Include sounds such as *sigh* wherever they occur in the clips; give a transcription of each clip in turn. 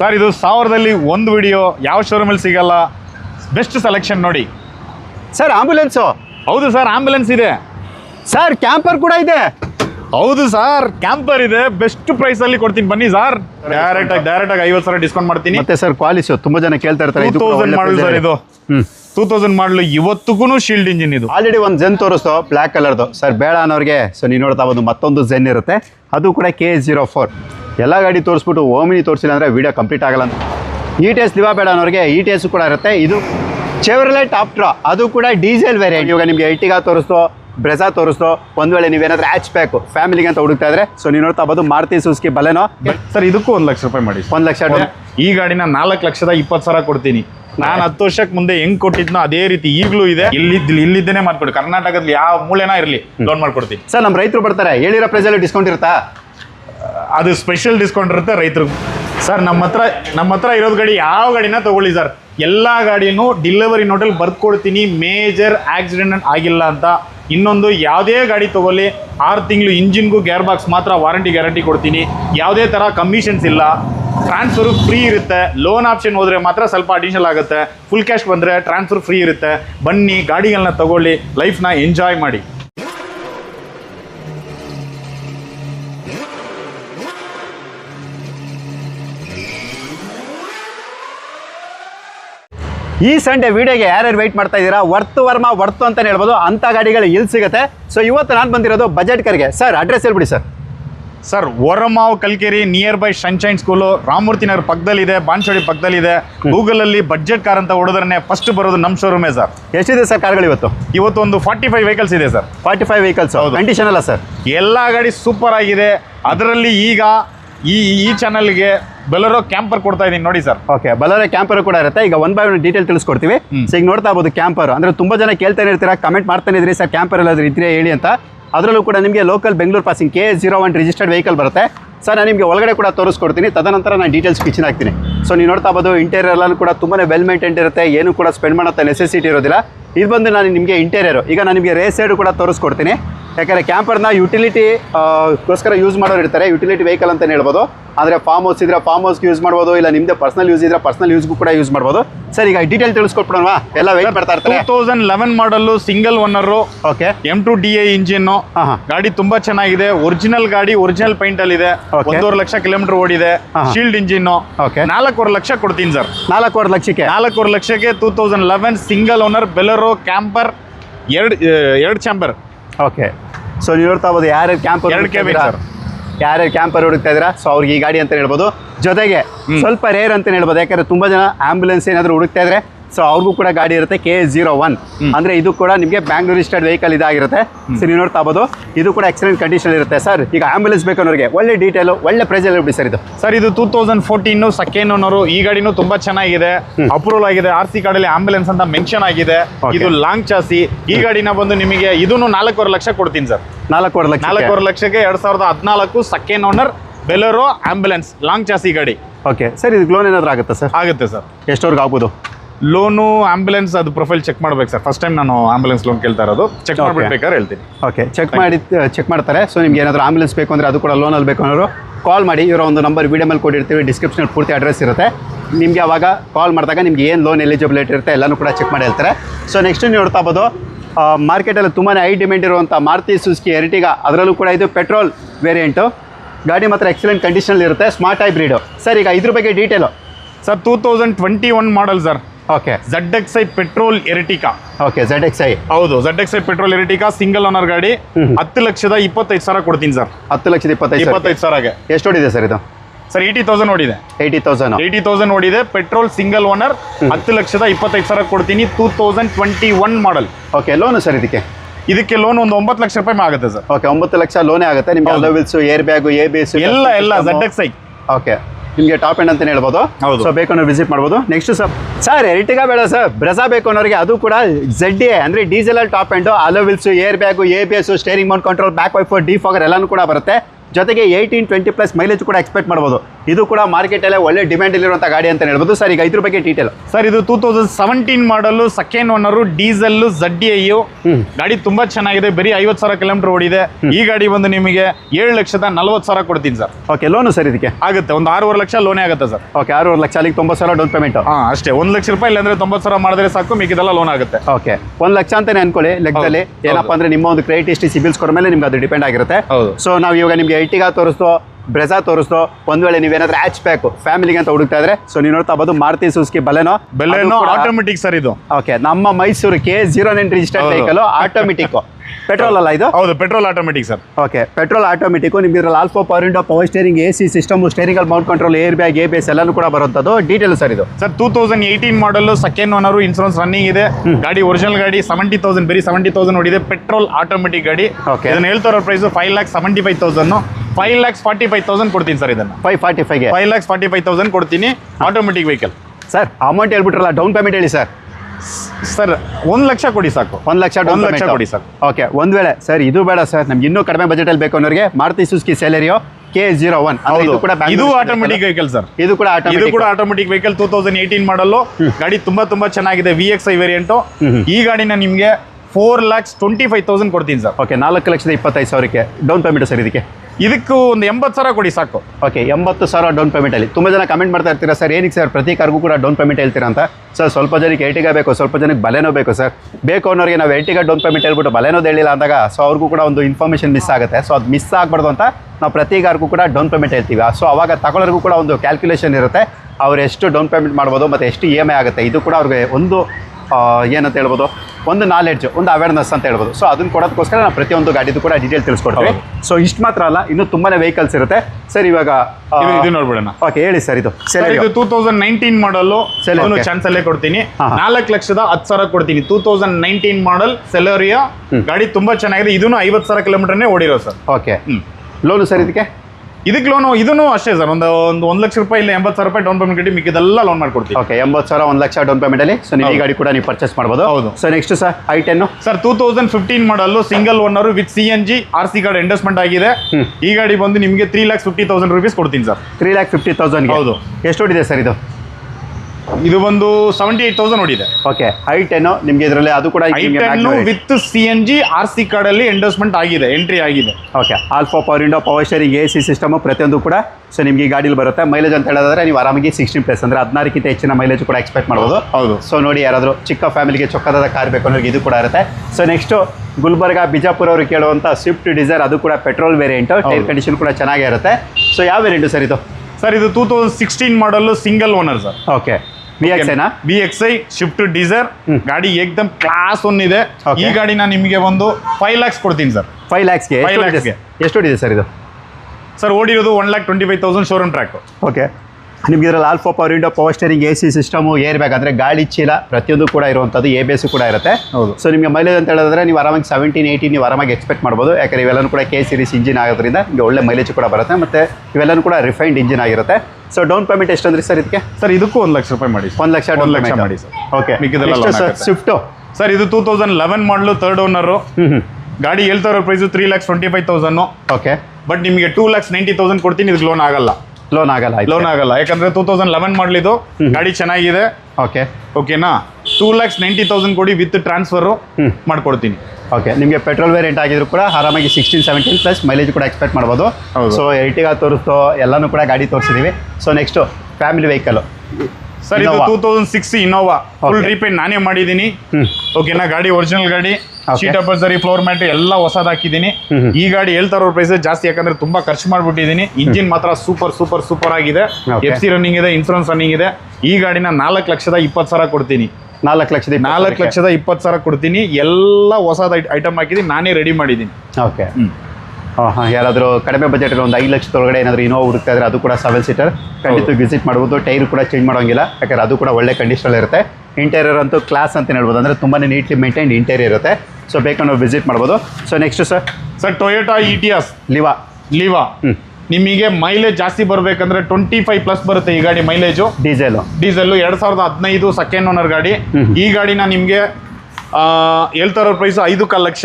Sir ಇದು ಸಾವಿರದಲ್ಲಿ ಒಂದು ವಿಡಿಯೋ ಯಾವ ಶೋರೂಮಲ್ಲಿ ಸಿಗಲ್ಲ. ಬೆಸ್ಟ್ ಸೆಲೆಕ್ಷನ್ ನೋಡಿ. ಸರ್ ಆಂಬುಲೆನ್ಸು ಹೌದು ಸರ್ ಆಂಬ್ಯುಲೆನ್ಸ್ ಇದೆ. ಸರ್ ಕ್ಯಾಂಪರ್ ಕೂಡ ಇದೆ. ಹೌದು ಸರ್ ಕ್ಯಾಂಪರ್ ಇದೆ. ಬೆಸ್ಟ್ ಪ್ರೈಸ್ ಅಲ್ಲಿ ಕೊಡ್ತೀನಿ ಬನ್ನಿ ಸರ್. ಡೈರೆಕ್ಟ್ ಆಗಿ ಡೈರೆಕ್ಟ್ ಆಗಿ ಐವತ್ತು ಸಾವಿರ ಡಿಸ್ಕೌಂಟ್ ಮಾಡ್ತೀನಿ. ಮತ್ತೆ ಸರ್ ಕ್ವಾಲಿಸು ತುಂಬಾ ಜನ ಕೇಳ್ತಾ ಇರ್ತಾರೆ ಟೂ ತೌಸಂಡ್ ಮಾಡಲ್ ಸರ್ ಇದು. ಟೂ ತೌಸಂಡ್ ಮಾಡಲು ಇವತ್ತಿಗೂ ಶೀಲ್ಡ್ ಇಂಜಿನ್ ಇದು. ಆಲ್ರೆಡಿ ಒಂದು ಜೆನ್ ತೋರಿಸ್ತು ಬ್ಲ್ಯಾಕ್ ಕಲರ್ದು ಸರ್ ಬೇಡ ಅನ್ನೋರಿಗೆ ಸೊ ನೀವು ನೋಡ್ತಾ ಒಂದು ಮತ್ತೊಂದು ಜೆನ್ ಇರುತ್ತೆ. ಅದು ಕೂಡ ಕೆ ಜೀರೋ ಫೋರ್ ಎಲ್ಲ ಗಾಡಿ ತೋರಿಸ್ಬಿಟ್ಟು ಓಮಿನಿ ತೋರಿಸಿಲ್ಲ ಅಂದರೆ ವೀಡಿಯೋ ಕಂಪ್ಲೀಟ್ ಆಗಲ್ಲ ಅಂತ. ಇ ಟಿ ಎಸ್ ಲಿವಾ ಬೇಡ ಅನ್ನೋರಿಗೆ ಇ ಟಿ ಎಸ್ ಕೂಡ ಇರುತ್ತೆ. ಇದು ಚೆವರ್ಲೆ ಟಾಪ್ಟ್ರಾ ಅದು ಕೂಡ ಡೀಸೆಲ್ ವೇರಿಯಂಟ್ ಇವಾಗ ನಿಮಗೆ ಎರ್ಟಿಗಾ ತೋರಿಸ್ತೋ ಬ್ರೆಜಾ ತೋರಿಸ್ತೋ. ಒಂದು ವೇಳೆ ನೀವೇನಾದ್ರೂ ಹ್ಯಾಚ್ ಪ್ಯಾಕು ಫ್ಯಾಮಿಲಿಗೆ ಅಂತ ಹುಡುಕ್ತಾ ಇದ್ರೆ ಸೊ ನೀವು ನೋಡ್ತಾ ಬೋದು ಮಾರುತಿ ಸುಸ್ಕಿ ಬಲೆನೋ. ಸರ್ ಇದಕ್ಕೂ ಒಂದು ಲಕ್ಷ ರೂಪಾಯಿ ಮಾಡಿ ಒಂದು ಲಕ್ಷ ಈ ಗಾಡಿನ ನಾಲ್ಕು ಲಕ್ಷದ ಇಪ್ಪತ್ತು ಸಾವಿರ ಕೊಡ್ತೀನಿ. ನಾನು ಹತ್ತು ವರ್ಷಕ್ಕೆ ಮುಂದೆ ಹೆಂಗ್ ಕೊಟ್ಟಿದ್ನೋ ಅದೇ ರೀತಿ ಈಗಲೂ ಇದೆ. ಇಲ್ಲಿದ್ದು ಇಲ್ಲಿದ್ದೇನೆ ಮಾಡ್ಕೊಡಿ. ಕರ್ನಾಟಕದಲ್ಲಿ ಯಾವ ಮೂಲೆನಾ ಇರಲಿ. ಲೋನ್ ಮಾಡ್ಕೊಡ್ತೀನಿ. ಸರ್ ನಮ್ಮ ರೈತರು ಬರ್ತಾರೆ. ಹೇಳಿರೋ ಪ್ರೈಸಲ್ಲಿ ಡಿಸ್ಕೌಂಟ್ ಇರುತ್ತಾ? ಅದು ಸ್ಪೆಷಲ್ ಡಿಸ್ಕೌಂಟ್ ಇರುತ್ತೆ ರೈತರು. ಸರ್, ನಮ್ಮ ಹತ್ರ ನಮ್ಮ ಹತ್ರ ಇರೋದು ಗಾಡಿ ಯಾವ ಗಾಡಿನ ತಗೊಳ್ಳಿ ಸರ್? ಎಲ್ಲ ಗಾಡಿನೂ ಡಿಲಿವರಿ ನೋಟಲ್ಲಿ ಬರ್ಕೊಡ್ತೀನಿ ಮೇಜರ್ ಆಕ್ಸಿಡೆಂಟ್ ಆಗಿಲ್ಲ ಅಂತ. ಇನ್ನೊಂದು ಯಾವುದೇ ಗಾಡಿ ತಗೊಳ್ಳಿ, ಆರು ತಿಂಗಳು ಇಂಜಿನ್ಗೂ ಗೇರ್ ಬಾಕ್ಸ್ ಮಾತ್ರ ವಾರಂಟಿ ಗ್ಯಾರಂಟಿ ಕೊಡ್ತೀನಿ. ಯಾವುದೇ ಥರ ಕಮಿಷನ್ಸ್ ಇಲ್ಲ. ಟ್ರಾನ್ಸ್ಫರು ಫ್ರೀ ಇರುತ್ತೆ. ಲೋನ್ ಆಪ್ಷನ್ ಹೋದರೆ ಮಾತ್ರ ಸ್ವಲ್ಪ ಅಡಿಷನಲ್ ಆಗುತ್ತೆ. ಫುಲ್ ಕ್ಯಾಶ್ ಬಂದರೆ ಟ್ರಾನ್ಸ್ಫರ್ ಫ್ರೀ ಇರುತ್ತೆ. ಬನ್ನಿ ಗಾಡಿಗಳನ್ನ ತಗೊಳ್ಳಿ ಲೈಫ್ನ ಎಂಜಾಯ್ ಮಾಡಿ. ಈ ಸಂಡೇ ವಿಡಿಯೋಗೆ ಯಾರ್ಯಾರು ವೆಯ್ಟ್ ಮಾಡ್ತಾ ಇದ್ದೀರಾ? ವರ್ತು ವರ್ಮ ವರ್ತು ಅಂತಲೇ ಹೇಳ್ಬೋದು. ಅಂಥ ಗಾಡಿಗಳು ಇಲ್ಲಿ ಸಿಗುತ್ತೆ. ಸೊ ಇವತ್ತು ನಾನು ಬಂದಿರೋದು ಬಜೆಟ್ ಕರ್ಗೆ. ಸರ್ ಅಡ್ರೆಸ್ ಹೇಳ್ಬಿಡಿ sir sir ವರಮಾವ್ Kalkere near by sunshine school Ramamurthy Nagar ಪಕ್ಕದಲ್ಲಿದೆ ಬಾನ್ಸೋಡಿ ಪಕ್ಕದಲ್ಲಿದೆ. ಗೂಗಲ್ ಅಲ್ಲಿ ಬಡ್ಜೆಟ್ ಕಾರ್ ಅಂತ ಹೊಡೆದ್ರೆ ಫಸ್ಟ್ ಬರೋದು ನಮ್ಮ ಶೋರೂಮೇ ಸರ್ ಎಷ್ಟಿದೆ ಸರ್ ಕಾರ್ಗಳು ಇವತ್ತು? ಇವತ್ತು ಒಂದು ಫಾರ್ಟಿ ಫೈವ್ ವೆಹಿಕಲ್ಸ್ ಇದೆ ಸರ್ ಫಾರ್ಟಿ ಫೈವ್ ವೆಹಿಕಲ್ಸ್ ಹೌದು. ಕಂಡೀಷನ್ ಅಲ್ಲ ಸರ್ ಎಲ್ಲ ಗಾಡಿ ಸೂಪರ್ ಆಗಿದೆ. ಅದರಲ್ಲಿ ಈಗ ಈ ಈ ಚಾನಲ್ಗೆ ಬೆಲರೋ ಕ್ಯಾಂಪರ್ ಕೊಡ್ತಾ ಇದೀನಿ ನೋಡಿ ಸರ್. ಓಕೆ ಬಲೋರೆ ಕ್ಯಾಂಪರ್ ಕೂಡ ಇರುತ್ತೆ. ಈಗ ಒನ್ ಬೈ ಒನ್ ಡೀಟೇಲ್ ತಿಳಿಸ್ಕೊಡ್ತೀವಿ. ಸೊ ಈಗ ನೋಡ್ತಾ ಇರ್ಬೋದು ಕ್ಯಾಂಪರ್ ಅಂದ್ರೆ ತುಂಬಾ ಜನ ಕೇಳ್ತಾನೆ ಇರ್ತೀರಾ ಕಮೆಂಟ್ ಮಾಡ್ತಾನೆ ಇದ್ರಿ ಸರ್ ಕ್ಯಾಂಪರ್ ಎಲ್ಲಾದ್ರೂ ಇದ್ರೆ ಹೇಳಿ ಅಂತ. ಅದರಲ್ಲೂ ಕೂಡ ನಿಮಗೆ local Bengaluru passing K zero one registered vehicle ಬರುತ್ತೆ. ಸರ್ ನಾನು ನಿಮಗೆ ಒಳಗಡೆ ಕೂಡ ತೋರಿಸ್ಕೊಡ್ತೀನಿ. ತದನಂತರ ನಾನು ಡೀಟೇಲ್ಸ್ ಕಿಚನ್ ಹಾಕ್ತೀನಿ. ಸೊ ನೀವು ನೋಡ್ತಾ ಬೋದು ಇಂಟೀರಿಯರ್ ಎಲ್ಲ ಕೂಡ ತುಂಬಾ ವೆಲ್ ಮೇಂಟೈನ್ ಇರುತ್ತೆ. ಏನು ಕೂಡ ಸ್ಪೆಂಡ್ ಮಾಡೋಂಥ ನೆಸೆಸಿಟಿ ಇರೋದಿಲ್ಲ. ಇದು ಬಂದು ನಾನು ನಿಮಗೆ ಇಂಟೀರಿಯರ್ ಈಗ ನಾನು ನಿಮಗೆ ರೇಸ್ ಸೈಡ್ ಕೂಡ ತೋರಿಸ್ಕೊಡ್ತೀನಿ. ಯಾಕಂದರೆ ಕ್ಯಾಂಪರ್ನ ಯುಟಿಲಿಟಿ ಗೋಸ್ಕರ ಯೂಸ್ ಮಾಡೋರು ಇರ್ತಾರೆ. ಯುಟಿಲಿಟಿ ವೆಹಿಕಲ್ ಅಂತಲೇ ಹೇಳ್ಬೋದು. ಅಂದರೆ ಫಾರ್ಮ್ ಹೌಸ್ ಇದ್ರೆ ಫಾರ್ಮ್ ಹೌಸ್ಗೆ ಯೂಸ್ ಮಾಡ್ಬೋದು ಇಲ್ಲ ನಿಮ್ಮದೇ ಪರ್ಸನಲ್ ಯೂಸ್ ಇದ್ರೆ ಪರ್ಸನಲ್ ಯೂಸ್ಗೂ ಕೂಡ ಯೂಸ್ ಮಾಡ್ಬೋದು. ಸರ್ ಈಗ ಡೀಟೇಲ್ ತಿಳಿಸ್ಕೊಟ್ಬಿಡೋಣ. ಎಲ್ಲ ವೆಹಿಕಲ್ ಬರ್ತಾ ಇರ್ತಾರೆ two thousand eleven model single owner okay M two D A engine ಹಾಂ ಗಾಡಿ ತುಂಬಾ ಚೆನ್ನಾಗಿದೆ. ಒರಿಜಿನಲ್ ಗಾಡಿ ಒರಿಜಿನಲ್ ಪೈಂಟಲ್ಲಿ ಇದೆ. ಒಂದೂವರೆ ಲಕ್ಷ ಕಿಲೋಮೀಟರ್ ಓಡಿದೆ. Sealed engine Okay. ನಾಲ್ಕೂವರೆ ಲಕ್ಷ ಕೊಡ್ತೀನಿ ಸರ್. ನಾಲ್ಕೂವರೆ ಲಕ್ಷಕ್ಕೆ? ನಾಲ್ಕೂವರೆ ಲಕ್ಷಕ್ಕೆ two thousand eleven single owner Bolero camper ಎರಡು ಎರಡು ಚಾಂಬರ್ ಓಕೆ. ಸೊ ನೀವು ನೋಡ್ತಾ ಇರ್ಬೋದು ಯಾರ್ಯಾರು ಕ್ಯಾಂಪರ್ ಎರಡು cabin, ಸರ್. ಯಾರ್ಯಾರು ಕ್ಯಾಂಪರ್ ಹುಡುಕ್ತಾ ಇದ್ದೀರಾ? ಸೊ ಅವ್ರಿಗೆ ಈ ಗಾಡಿ ಅಂತ ಹೇಳ್ಬೋದು. ಜೊತೆಗೆ ಸ್ವಲ್ಪ ರೇರ್ ಅಂತ ಹೇಳ್ಬೋದು. ಯಾಕಂದ್ರೆ ತುಂಬಾ ಜನ ಆಂಬುಲೆನ್ಸ್ ಏನಾದರೂ ಹುಡುಕ್ತಾ ಇದ್ರೆ ಸೊ ಅವ್ರಿಗೂ ಕೂಡ ಗಾಡಿ ಇರುತ್ತೆ ಕೆ ಜೀರೋ ಒನ್ ಅಂದ್ರೆ ಇದು ಕೂಡ ನಿಮಗೆ ಬ್ಯಾಂಗ್ಳೂರ್ ರಿಜಿಸ್ಟರ್ಡ್ ವೆಹಿಕಲ್ ಇದಾಗಿರುತ್ತೆ. ಸೊ ನೀವು ನೋಡ್ತಾ ಇರ್ಬೋದು. ಇದು ಕೂಡ ಎಕ್ಸಲೆಂಟ್ ಕಂಡೀಷನ್ ಇರುತ್ತೆ ಸರ್ ಈಗ ಆಂಬುಲೆನ್ಸ್ ಬೇಕು ಅನ್ನೋರಿಗೆ ಒಳ್ಳೆ ಡೀಟೇಲು ಒಳ್ಳೆ ಪ್ರೈಸಲ್ಲಿ ಬಿಡಿ ಸರ್ ಇದು. ಸರ್ ಇದು two thousand fourteen second owner ಈ ಗಾಡಿನೂ ತುಂಬಾ ಚೆನ್ನಾಗಿದೆ. ಅಪ್ರೂವಲ್ ಆಗಿದೆ. ಆರ್ ಸಿ ಕಾರ್ಡಲ್ಲಿ ಆಂಬುಲೆನ್ಸ್ ಅಂತ ಮೆನ್ಷನ್ ಆಗಿದೆ. ಇದು ಲಾಂಗ್ ಚಾಸಿ ಈ ಗಾಡಿನ ಬಂದು ನಿಮಗೆ ಇದನ್ನು ನಾಲ್ಕೂವರೆ ಲಕ್ಷ ಕೊಡ್ತೀನಿ ಸರ್ ನಾಲ್ಕೂವರೆ ಲಕ್ಷ ನಾಲ್ಕೂವರೆ ಲಕ್ಷಕ್ಕೆ ಎರಡ್ ಸಾವಿರದ ಹದಿನಾಲ್ಕು second owner Bolero ambulance long chassis ಗಾಡಿ. ಓಕೆ ಸರ್ ಇದು ಲೋನ್ ಏನಾದರೂ ಆಗುತ್ತೆ ಸರ್ ಆಗುತ್ತೆ ಸರ್ ಎಷ್ಟೋರ್ಗೆ ಆಗ್ಬೋದು? ಲೋನು ಆಂಬ್ಯುಲೆನ್ಸ್ ಅದು ಪ್ರೊಫೈಲ್ ಚೆಕ್ ಮಾಡ್ಬೇಕು ಸರ್ ಫಸ್ಟ್ ಟೈಮ್ ನಾನು ಆಂಬ್ಯುಲೆನ್ಸ್ ಲೋನ್ ಕೇಳ್ತಾ ಇರೋದು. Check Okay. ಮಾಡ್ಬೇಕಾದ್ರೆ ಹೇಳ್ತೀನಿ. ಓಕೆ ಚೆಕ್ ಮಾಡಿ ಚೆಕ್ ಮಾಡ್ತಾರೆ. ಸೊ ನಿಮ್ಗೆ ಏನಾದರೂ ಆಂಬ್ಯುಲೆನ್ಸ್ ಬೇಕು ಅಂದರೆ ಅದು ಕೂಡ ಲೋನಲ್ಲಿ ಬೇಕು ಅನ್ನೋರು ಕಾಲ್ ಮಾಡಿ. ಇವರ ಒಂದು ನಂಬರ್ ವಿಡಿಯೋ ಮೇಲೆ ಕೊಟ್ಟಿರ್ತೀವಿ. ಡಿಸ್ಕ್ರಿಪ್ಷನ್ ಪೂರ್ತಿ ಅಡ್ರೆಸ್ ಇರುತ್ತೆ. ನಿಮಗೆ ಅವಾಗ ಕಾಲ್ ಮಾಡಿದಾಗ ನಿಮ್ಗೆ ಏನು ಲೋನ್ ಎಲಿಜಿಬಿಲಿಟಿ ಇರುತ್ತೆ ಎಲ್ಲನೂ ಕೂಡ ಚೆಕ್ ಮಾಡಿ ಹೇಳ್ತಾರೆ. ಸೊ ನೆಕ್ಸ್ಟ್ ನೀವು ನೋಡ್ತಾ ಬೋದು ಮಾರ್ಕೆಟಲ್ಲಿ ತುಂಬಾ ಹೈ ಡಿಮ್ಯಾಂಡ್ ಇರುವಂಥ ಮಾರುತಿ ಸುಸ್ಕಿ ಎರಿಟಿಗ ಅದರಲ್ಲೂ ಕೂಡ ಇದು ಪೆಟ್ರೋಲ್ ವೇರಿಯಂಟು ಗಾಡಿ ಮಾತ್ರ ಎಕ್ಸಲೆಂಟ್ ಕಂಡೀಷನಲ್ಲಿ ಇರುತ್ತೆ. ಸ್ಮಾರ್ಟ್ ಹೈಬ್ರಿಡು ಸರ್ ಈಗ ಇದ್ರ ಬಗ್ಗೆ detail sir two thousand twenty one model sir okay Z X I petrol Ertiga okay Z X I ಹೌದು Z X I petrol Ertiga single owner ಗಾಡಿ. ಹತ್ತು ಲಕ್ಷದ ಇಪ್ಪತ್ತೈದು ಸಾವಿರ ಕೊಡ್ತೀನಿ ಸರ್. ಹತ್ತು ಲಕ್ಷದ ಇಪ್ಪತ್ತೈದು ಇಪ್ಪತ್ತೈದು ಸಾವಿರಗೆ. ಎಷ್ಟು ಓಡಿದೆ ಸರ್ ಇದು? ಸರ್ ಏಯ್ಟಿ ತೌಸಂಡ್ ಓಡಿದೆ. ಏಯ್ಟಿ ತೌಸಂಡ್ ಏಯ್ಟಿ ತೌಸಂಡ್ ಓಡಿದೆ ಪೆಟ್ರೋಲ್ ಸಿಂಗಲ್ ಓನರ್ ಹತ್ತು ಲಕ್ಷದ ಇಪ್ಪತ್ತೈದು ಸಾವಿರ ಕೊಡ್ತೀನಿ two thousand twenty one model okay loan sir ಇದಕ್ಕೆ? ಇದಕ್ಕೆ ಲೋನ್ ಒಂದು ಒಂಬತ್ತು ಲಕ್ಷ ರೂಪಾಯಿ ಆಗುತ್ತೆ ಸರ್. ಓಕೆ ಒಂಬತ್ತು ಲಕ್ಷ ಲೋನೇ ಆಗುತ್ತೆ ನಿಮಗೆ. Alloy wheels air bag A B S ಎಲ್ಲ ಎಲ್ಲ ಝಡ್ ಎಕ್ಸ್ ಐ ಓಕೆ ನಿಮಗೆ ಟಾಪ್ ಎಂಡ್ ಅಂತಲೇ ಹೇಳ್ಬೋದು. ಹೌದು. ಸೊ ಬೇಕು ಅನ್ನೋರು ವಿಸಿಟ್ ಮಾಡ್ಬೋದು. ನೆಕ್ಸ್ಟ್ ಸರ್ ಸರ್ ಎರಿಟಿಗಾ ಬೇಡ ಸರ್ ಬ್ರೆಸಾ ಬೇಕು ಅನ್ನೋರಿಗೆ ಅದು ಕೂಡ ಝಡ್ ಎ ಅಂದರೆ diesel top end alloy wheels air bag A B S steering mount control back wiper defogger ಎಲ್ಲನೂ ಕೂಡ ಬರುತ್ತೆ. ಜೊತೆಗೆ ಏಯ್ಟೀನ್ ಟ್ವೆಂಟಿ ಪ್ಲಸ್ ಮೈಲೇಜ್ ಕೂಡ ಎಕ್ಸ್ಪೆಕ್ಟ್ ಮಾಡ್ಬೋದು. ಇದು ಕೂಡ ಮಾರ್ಕೆಟಲ್ಲೇ ಒಳ್ಳೆ ಡಿಮ್ಯಾಂಡ್ ಡಿಮ್ಯಾಂಡಲ್ಲಿರುವಂಥ ಗಾಡಿ ಅಂತ ಹೇಳ್ಬೋದು. ಸರ್ ಈಗ ಇದ್ರ ಬಗ್ಗೆ ಡೀಟೇಲ್ ಸರ್ ಇದು two thousand seventeen model second owner diesel Z I. ಗಾಡಿ ತುಂಬಾ ಚೆನ್ನಾಗಿದೆ. ಬರೀ ಐವತ್ತು ಸಾವಿರ ಕಿಲೋಮೀಟರ್ ಓಡಿದೆ. ಈ ಗಾಡಿ ಬಂದು ನಿಮಗೆ ಏಳು ಲಕ್ಷದ ನಲ್ವತ್ತು ಸಾವಿರ ಕೊಡ್ತೀನಿ ಸರ್. ಓಕೆ ಲೋನ್ ಸರ್ ಇದಕ್ಕೆ? ಆಗುತ್ತೆ. ಒಂದು ಆರೂವರೆ ಲಕ್ಷ ಲೋನೇ ಆಗುತ್ತೆ ಸರ್. ಓಕೆ ಆರೂವರೆ ಲಕ್ಷ ಅಲ್ಲಿಗೆ ತೊಂಬತ್ತು ಸಾವಿರ ಡೌನ್ ಪೇಮೆಂಟ್ ಹಾ ಅಷ್ಟೇ. ಒಂದು ಲಕ್ಷ ರೂಪಾಯಿ ಇಲ್ಲಾಂದ್ರೆ ತೊಂಬತ್ತು ಸಾವಿರ ಮಾಡಿದ್ರೆ ಸಾಕು ಮಿಕ್ಕಿದೆಲ್ಲ ಲೋನ್ ಆಗುತ್ತೆ. ಓಕೆ ಒಂದು ಲಕ್ಷ ಅಂತಾನೆ ಅನ್ಕೊಳ್ಳಿ ಲೆಕ್ಕದಲ್ಲಿ. ಏನಪ್ಪ ಅಂದ್ರೆ ನಿಮ್ಮ ಒಂದು ಕ್ರೆಡಿಟ್ ಹಿಸ್ಟ್ರಿ ಸಿಬಿಲ್ ಸ್ಕೋರ್ ಮೇಲೆ ನಿಮ್ಗೆ ಅದು ಡಿಪೆಂಡ್ ಆಗಿರುತ್ತೆ. ಹೌದು. ಸೊ ನಾವು ಇವಾಗ ನಿಮಗೆ ಐಟಿಗಾ ತೋರಿಸ್ತೋ ಬ್ರೆಜಾ ತೋರಿಸ್ತೋ ಒಂದ್ ವೇಳೆ ನೀವೇನಾದ್ರೂ ಆಚ್ ಬ್ಯಾಕ್ ಫ್ಯಾಮಿಲಿಗೆ ಅಂತ ಹುಡುಕ್ತಾ ಇದ್ರೆ ಸೊ ನೀವು ನೋಡ್ತಾ ಬೋದು Maruti Suzuki Baleno Baleno automatic sir ಇದು. ಓಕೆ ನಮ್ಮ Mysuru K zero nine register. Vehicle automatic petrol ಅಲ್ಲ ಇದು? ಹೌದು petrol automatic sir okay petrol automatic ನಿಮ್ಗೆ ಇದ್ರಲ್ಲಿ all four power window power steering A C system steering ಅಲ್ಲಿ mount control air bag A base ಎಲ್ಲಾನು ಕೂಡ ಬರುವಂಥದ್ದು. ಡೀಟೇಲ್ ಸರ್ ಇದು. Sir two thousand eighteen model second owner insurance running ಇದೆ. ಗಾಡಿ original ಗಾಡಿ ಸೆವೆಂಟಿ ತೌಸಂಡ್ ಬರೀ ಸೆವೆಂಟಿ ತೌಸಂಡ್ ನೋಡಿದೆ ಪೆಟ್ರೋಲ್ ಆಟೋಮೆಟಿಕ್ ಗಾಡಿ. ಓಕೆ ಇದನ್ನ ಹೇಳ್ತಾರೋ price five lakh seventy five thousand five lakhs forty five thousand ಕೊಡ್ತೀನಿ ಸರ್ ಇದನ್ನ. Five forty five five lakhs forty five thousand ಕೊಡ್ತೀನಿ ಆಟೋಮೆಟಿಕ್ ವೆಹಿಕಲ್ ಸರ್ ಅಮೌಂಟ್ ಹೇಳ್ಬಿಟ್ರಲ್ಲ down payment ಹೇಳಿ sir sir ಒಂದು ಲಕ್ಷ ಕೊಡಿ ಸಾಕು. ಒಂದು ಲಕ್ಷ ಒಂದ್ ಲಕ್ಷ ಕೊಡಿ ಸಾಕು. ಓಕೆ ಒಂದು ವೇಳೆ ಸರ್ ಇದು ಬೇಡ ಸರ್ ನಮ್ಗೆ ಇನ್ನೂ ಕಡಿಮೆ ಬಜೆಟಲ್ಲಿ ಬೇಕು ಅನ್ನೋರಿಗೆ Maruti Suzuki Celerio K zero one ಹೌದು. ಇದು ಕೂಡ ಇದು ಆಟೋಮೆಟಿಕ್ ವೆಹಿಕಲ್ ಸರ್. ಇದು ಕೂಡ ಇದು ಕೂಡ automatic vehicle two thousand eighteen model ಗಾಡಿ ತುಂಬಾ ತುಂಬಾ ಚೆನ್ನಾಗಿದೆ ವಿ ಎಕ್ಸ್ ಐ ವೇರಿಯಂಟು ಈ ಗಾಡಿನ ನಿಮಗೆ four lakhs twenty five thousand ಕೊಡ್ತೀನಿ ಸರ್. ಓಕೆ ನಾಲ್ಕು ಲಕ್ಷದ ಇಪ್ಪತ್ತೈದು ಸಾವಿರಕ್ಕೆ ಡೌನ್ ಪೇಮೆಂಟ್ ಸರ್ ಇದಕ್ಕೆ? ಇದಕ್ಕೂ ಒಂದು ಎಂಬತ್ತು ಸಾವಿರ ಕೊಡಿ ಸಾಕು. ಓಕೆ ಎಂಬತ್ತು ಸಾವಿರ ಡೌನ್ ಪೇಮೆಂಟಲ್ಲಿ ತುಂಬ ಜನ ಕಮೆಂಟ್ ಮಾಡ್ತಾ ಇರ್ತೀರಾ, ಸರ್, ಏನಕ್ಕೆ ಸರ್? ಪ್ರತಿ ಕಾರ್ಗೂ ಕೂಡ ಡೌನ್ ಪೇಮೆಂಟ್ ಹೇಳ್ತೀರಾ ಅಂತ? ಸರ್, ಸ್ವಲ್ಪ ಜನಕ್ಕೆ ಏಟಿಗ ಬೇಕು, ಸ್ವಲ್ಪ ಜನಕ್ಕೆ ಬಲೆನೋ ಬೇಕು, ಸರ್. ಬೇಕು ಅನ್ನೋರಿಗೆ ನಾವು ಏಟಿಗ ಡೌನ್ ಪೇಮೆಂಟ್ ಹೇಳ್ಬಿಟ್ಟು ಬಲೆನೋದು ಹೇಳಿಲ್ಲ ಅಂದಾಗ ಸೊ ಅವ್ರಿಗೂ ಕೂಡ ಒಂದು ಇನ್ಫಾರ್ಮೇಷನ್ ಮಿಸ್ ಆಗುತ್ತೆ. ಸೊ ಅದು ಮಿಸ್ ಆಗಬಾರ್ದು ಅಂತ ನಾವು ಪ್ರತಿ ಕಾರ್ಗೂ ಕೂಡ ಡೌನ್ ಪೇಮೆಂಟ್ ಹೇಳ್ತೀವಿ. ಸೊ ಅವಾಗ ತಗೊಳ್ಳೋರಿಗೂ ಕೂಡ ಒಂದು ಕ್ಯಾಲ್ಕುಲೇಷನ್ ಇರುತ್ತೆ. ಅವ್ರು ಎಷ್ಟು ಡೌನ್ ಪೇಮೆಂಟ್ ಮಾಡ್ಬೋದು ಮತ್ತು ಎಷ್ಟು ಇ ಎಂ ಐ ಆಗುತ್ತೆ. ಇದು ಕೂಡ ಅವ್ರಿಗೆ ಒಂದು ಏನಂತ ಹೇಳ್ಬೋದು? ಒಂದು ನಾಲೆಡ್ಜ್ ಒಂದು ಅವೇರ್ನೆಸ್ ಅಂತ ಹೇಳ್ಬೋದು. ಸೊ ಅದನ್ನ ಕೊಡೋದಕ್ಕೋಸ್ಕರ ನಾವು ಪ್ರತಿಯೊಂದು ಗಾಡಿದು ಕೂಡ ಡೀಟೇಲ್ ತಿಳಿಸ್ಕೊಡ್ತೀವಿ ಸೊ ಇಷ್ಟು ಮಾತ್ರ ಅಲ್ಲ ಇನ್ನೂ ತುಂಬಾನೇ ವೆಹಿಕಲ್ಸ್ ಇರುತ್ತೆ. ಸರ್ ಇವಾಗ ಇದು ನೋಡ್ಬಿಡೋಣ. ಓಕೆ ಹೇಳಿ ಸರ್ ಇದು. ಸರ್ ಇದು ಟೂ ತೌಸಂಡ್ ನೈನ್ಟೀನ್ ಮಾಡಲು ಸೆಲೆ ಚಾನ್ಸ್ ಅಲ್ಲೇ ಕೊಡ್ತೀನಿ. ನಾಲ್ಕು ಲಕ್ಷದ ಹತ್ತು ಸಾವಿರ ಕೊಡ್ತೀನಿ. Two thousand nineteen model Celerio ಗಾಡಿ ತುಂಬಾ ಚೆನ್ನಾಗಿದೆ. ಇದನ್ನು ಐವತ್ತು ಸಾವಿರ ಕಿಲೋಮೀಟರ್ನೇ ಓಡಿರೋ ಸರ್. ಓಕೆ. ಲೋನು ಸರ್ ಇದಕ್ಕೆ? ಇದಕ್ಕೆ ಲೋನು ಇದನ್ನು ಅಷ್ಟೇ ಸರ್. ಒಂದು ಒಂದು ಒಂದು ಲಕ್ಷ ರೂಪಾಯಿ ಇಲ್ಲ ಎಂಬತ್ತು ಸಾವಿರ ರೂಪಾಯಿ ಡೌನ್ ಪೇಮೆಂಟ್ ಕಟ್ಟಿ ಮಿಕ್ಕಿದೆಲ್ಲ ಲೋನ್ ಮಾಡ್ಕೊಡ್ತೀವಿ. ಓಕೆ ಎಂಬತ್ತು ಸಾವಿರ ಒಂದು ಲಕ್ಷ ಡೌನ್ ಪೇಮೆಂಟ್ ಅಲ್ಲಿ. ಸೊ ನೀವು ಈ ಗಾಡಿ ಕೂಡ ನೀವು ಪರ್ಚೇಸ್ ಮಾಡ್ಬೋದು. ಹೌದು. So next sir I ten sir two thousand fifteen model single owner with C N G R C card endorsement ಆಗಿದೆ. ಈ ಗಾಡಿ ಬಂದು ನಿಮಗೆ three lakh fifty thousand rupees ಕೊಡ್ತೀನಿ sir. Three lakh fifty thousand ಹೌದು. ಎಷ್ಟು ಹೊಡಿದೆ ಸರ್ ಇದು? ಇದು ಬಂದು ಸೆವೆಂಟಿ ಏಟ್ ತೌಸಂಡ್ ನೋಡಿದೆ ಓಕೆ ಹೈ ಟೆನ್ ನಿಮಗೆ ಇದರಲ್ಲಿ ಅದು ಕೂಡ I ten with C N G R C card ಅಲ್ಲಿ ಎಂಡೋಸ್ಮೆಂಟ್ ಆಗಿದೆ ಎಂಟ್ರಿ ಆಗಿದೆ. Okay all four power window power steering A C system ಪ್ರತಿಯೊಂದು ಕೂಡ ಸೊ ನಿಮಗೆ ಈ ಗಾಡೀಲಿ ಬರುತ್ತೆ. ಮೈಲೇಜ್ ಅಂತ ಹೇಳೋದಾದ್ರೆ ನೀವು ಆರಾಮಾಗಿ ಸಿಕ್ಸ್ಟೀನ್ ಪ್ಲಸ್ ಅಂದ್ರೆ ಹದಿನಾರಕ್ಕಿಂತ ಹೆಚ್ಚಿನ ಮೈಲೇಜ್ ಕೂಡ ಎಕ್ಸ್ಪೆಕ್ಟ್ ಮಾಡ್ಬೋದು. ಹೌದು. ಸೊ ನೋಡಿ ಯಾರಾದರೂ ಚಿಕ್ಕ ಫ್ಯಾಮಿಲಿಗೆ ಚೊಕ್ಕದಾದ ಕಾರ್ ಬೇಕು ಅನ್ನೋರಿಗೆ ಇದು ಕೂಡ ಇರುತ್ತೆ. ಸೊ ನೆಕ್ಸ್ಟು ಗುಲ್ಬರ್ಗ ಬಿಜಾಪುರ ಅವರು ಕೇಳುವಂತ ಸ್ವಿಫ್ಟ್ ಡಿಸೈರ್ ಅದು ಕೂಡ ಪೆಟ್ರೋಲ್ ವೇರಿಯಂಟ್ ಟೈರ್ ಕಂಡೀಷನ್ ಕೂಡ ಚೆನ್ನಾಗಿರುತ್ತೆ ಸೊ ಯಾವ ವೇರಿಯಂಟು ಸರ್ ಇದು? ಸರ್ ಇದು two thousand sixteen model single owner sir okay B X ಐನಾ B X I Swift diesel ಗಾಡಿ ಏಕ್ದಮ್ ಕ್ಲಾಸ್ ಒನ್ ಇದೆ. ಈ ಗಾಡಿನ ನಿಮಗೆ ಒಂದು ಫೈವ್ ಲ್ಯಾಕ್ಸ್ ಕೊಡ್ತೀನಿ ಸರ್ ಫೈವ್ ಲ್ಯಾಕ್ಸ್ಗೆ ಫೈವ್ ಲ್ಯಾಕ್ಸ್ಗೆ ಎಷ್ಟು ಹೊಡಿದೆ ಸರ್ ಇದು? Sir ಓಡಿರೋದು one lakh twenty five thousand showroom track okay ನಿಮ್ಗೆ ಇದರಲ್ಲಿ all four power window power steering A C system air bag ಅಂದರೆ ಗಾಳಿ ಚೀಲ ಪ್ರತಿಯೊಂದು ಕೂಡ ಇರುವಂಥದ್ದು ಎ ಬೇಸು ಕೂಡ ಇರುತ್ತೆ. ಹೌದು. ಸೊ ನಿಮಗೆ ಮೈಲೇಜ್ ಅಂತ ಹೇಳಿದ್ರೆ ನೀವು ಆರಾಮಾಗಿ ಸೆವೆಂಟೀನ್ ಏಯ್ಟೀನ್ ನೀವು ಆರಾಮಾಗಿ ಎಕ್ಸ್ಪೆಕ್ಟ್ ಮಾಡ್ಬೋದು. ಯಾಕಂದ್ರೆ ಇವೆಲ್ಲನೂ ಕೂಡ ಕೆ ಸಿರೀಸ್ ಇಂಜಿನ್ ಆಗೋದ್ರಿಂದ ನಿಮಗೆ ಒಳ್ಳೆ ಮೈಲೇಜ್ ಕೂಡ ಬರುತ್ತೆ ಮತ್ತು ಇವೆಲ್ಲನೂ ಕೂಡ ರಿಫೈನ್ಡ್ ಇಂಜಿನ್ ಆಗಿರುತ್ತೆ. ಸೊ ಡೌನ್ ಪೇಮೆಂಟ್ ಎಷ್ಟು ಅಂದ್ರೆ ಸರ್ ಇದಕ್ಕೆ? ಸರ್ ಇದಕ್ಕೂ ಒಂದು ಲಕ್ಷ ರೂಪಾಯಿ ಮಾಡಿ ಒಂದು ಲಕ್ಷ ಒಂದು ಡೌನ್ ಲಕ್ಷ ಮಾಡಿ sir okay sir. Swift sir ಇದು two thousand eleven model third owner ಗಾಡಿ ಹೇಳ್ತಾ ಇರೋ price three lakhs twenty five thousand okay but ನಿಮಗೆ ಟೂ ಲ್ಯಾಕ್ಸ್ ನೈಂಟಿ ತೌಸಂಡ್ ಕೊಡ್ತೀನಿ ಇದಕ್ಕೆ ಲೋನ್ ಆಗಲ್ಲ. ಲೋನ್ ಆಗಲ್ಲ ಲೋನ್ ಆಗಲ್ಲ. ಯಾಕಂದ್ರೆ ಟೂ ತೌಸಂಡ್ ಲೆವೆನ್ ಮಾಡಲಿದ್ದು ಗಾಡಿ ಚೆನ್ನಾಗಿದೆ. ಓಕೆ ಓಕೆನಾ ಟೂ ಲ್ಯಾಕ್ಸ್ ನೈಂಟಿ ತೌಸಂಡ್ ಕೊಡಿ ವಿತ್ ಟ್ರಾನ್ಸ್ಫರು. ಮಾಡ್ಕೊಡ್ತೀನಿ. ಓಕೆ ನಿಮಗೆ ಪೆಟ್ರೋಲ್ ವೇರಿಯಂಟ್ ಆಗಿದ್ರು ಕೂಡ ಆರಾಮಾಗಿ ಸಿಕ್ಸ್ಟೀನ್ ಸೆವೆಂಟೀನ್ ಪ್ಲಸ್ ಮೈಲೇಜ್ ಕೂಡ ಎಕ್ಸ್ಪೆಕ್ಟ್ ಮಾಡ್ಬೋದು. ಸೊ ಎರ್ಟಿಗಾ ತೋರಿಸ್ತೋ ಎಲ್ಲನೂ ಕೂಡ ಗಾಡಿ ತೋರಿಸಿದ್ದೀವಿ so next family vehicle sir ಇದು. Two thousand six Innova full. Repaint ನಾನೇ ಮಾಡಿದ್ದೀನಿ. ಓಕೆನಾ ಗಾಡಿ ಒರಿಜಿನಲ್ ಗಾಡಿ seat sheet upholstery floor mat ಎಲ್ಲ ಹೊಸದ್ ಹಾಕಿದ್ದೀನಿ. ಹ್ಮ್ ಹ್ಮ್. ಈ ಗಾಡಿ ಹೇಳ್ತಾ ಇರೋ ಪ್ರೈಸ್ ಜಾಸ್ತಿ ಯಾಕಂದ್ರೆ ತುಂಬಾ ಖರ್ಚು ಮಾಡ್ಬಿಟ್ಟಿದ್ದೀನಿ. ಇಂಜಿನ್ ಮಾತ್ರ ಸೂಪರ್ ಸೂಪರ್ ಸೂಪರ್ ಆಗಿದೆ. ಎಫ್ ಸಿ ರನ್ನಿಂಗ್ ಇದೆ ಇನ್ಸೂರೆನ್ಸ್ ರನ್ನಿಂಗ್ ಇದೆ. ಈ ಗಾಡಿನ ನಾಲ್ಕು ಲಕ್ಷದ ಇಪ್ಪತ್ತು ಸಾವಿರ ಕೊಡ್ತೀನಿ. ನಾಲ್ಕು ಲಕ್ಷದ ನಾಲ್ಕು. ಲಕ್ಷದ ಇಪ್ಪತ್ತು ಸಾವಿರ ಕೊಡ್ತೀನಿ. ಎಲ್ಲ ಹೊಸದ ಐಟಮ್ ಹಾಕಿದ್ದೀನಿ ನಾನೇ ರೆಡಿ ಮಾಡಿದ್ದೀನಿ. ಓಕೆ. ಹಾಂ ಯಾರಾದರೂ ಕಡಿಮೆ ಬಜೆಟ್ ಒಂದು ಐದು ಲಕ್ಷದೊಳಗಡೆ ಏನಾದರೂ ಇನೋವಾ ಹುಡುಕ್ತಾ ಇದ್ರೆ ಅದು ಕೂಡ ಸೆವೆನ್ ಸೀಟರ್ ಖಂಡಿತ ವಿಸಿಟ್ ಮಾಡ್ಬೋದು. ಟೈರ್ ಕೂಡ ಚೇಂಜ್ ಮಾಡೋಂಗಿಲ್ಲ. ಯಾಕಂದ್ರೆ ಅದು ಕೂಡ ಒಳ್ಳೆ ಕಂಡೀಷನಲ್ಲಿ ಇರುತ್ತೆ. ಇಂಟೀರಿಯರ್ ಅಂತೂ ಕ್ಲಾಸ್ ಅಂತ ಹೇಳ್ಬೋದು. ಅಂದರೆ ತುಂಬಾ ನೀಟ್ಲಿ ಮೇಂಟೈನ್ ಇಂಟೀರಿಯರ್ ಇರುತ್ತೆ. ಸೊ ಬೇಕಂದ್ರೆ ವಿಸಿಟ್ ಮಾಡ್ಬೋದು. So next sir sir Toyota Etios Liva Liva ನಿಮಗೆ ಮೈಲೇಜ್ ಜಾಸ್ತಿ ಬರಬೇಕಂದ್ರೆ ಟ್ವೆಂಟಿ ಫೈವ್ ಪ್ಲಸ್ ಬರುತ್ತೆ ಈ ಗಾಡಿ ಮೈಲೇಜು ಡೀಸೆಲ್ ಡೀಸೆಲ್ ಎರಡ್ ಸಾವಿರದ ಹದಿನೈದು ಸೆಕೆಂಡ್ ಓನರ್ ಗಾಡಿ. ಈ ಗಾಡಿನ ನಿಮಗೆ ಹೇಳ್ತಾ ಇರೋ ಪ್ರೈಸ್ ಐದು ಕಾಲು ಲಕ್ಷ.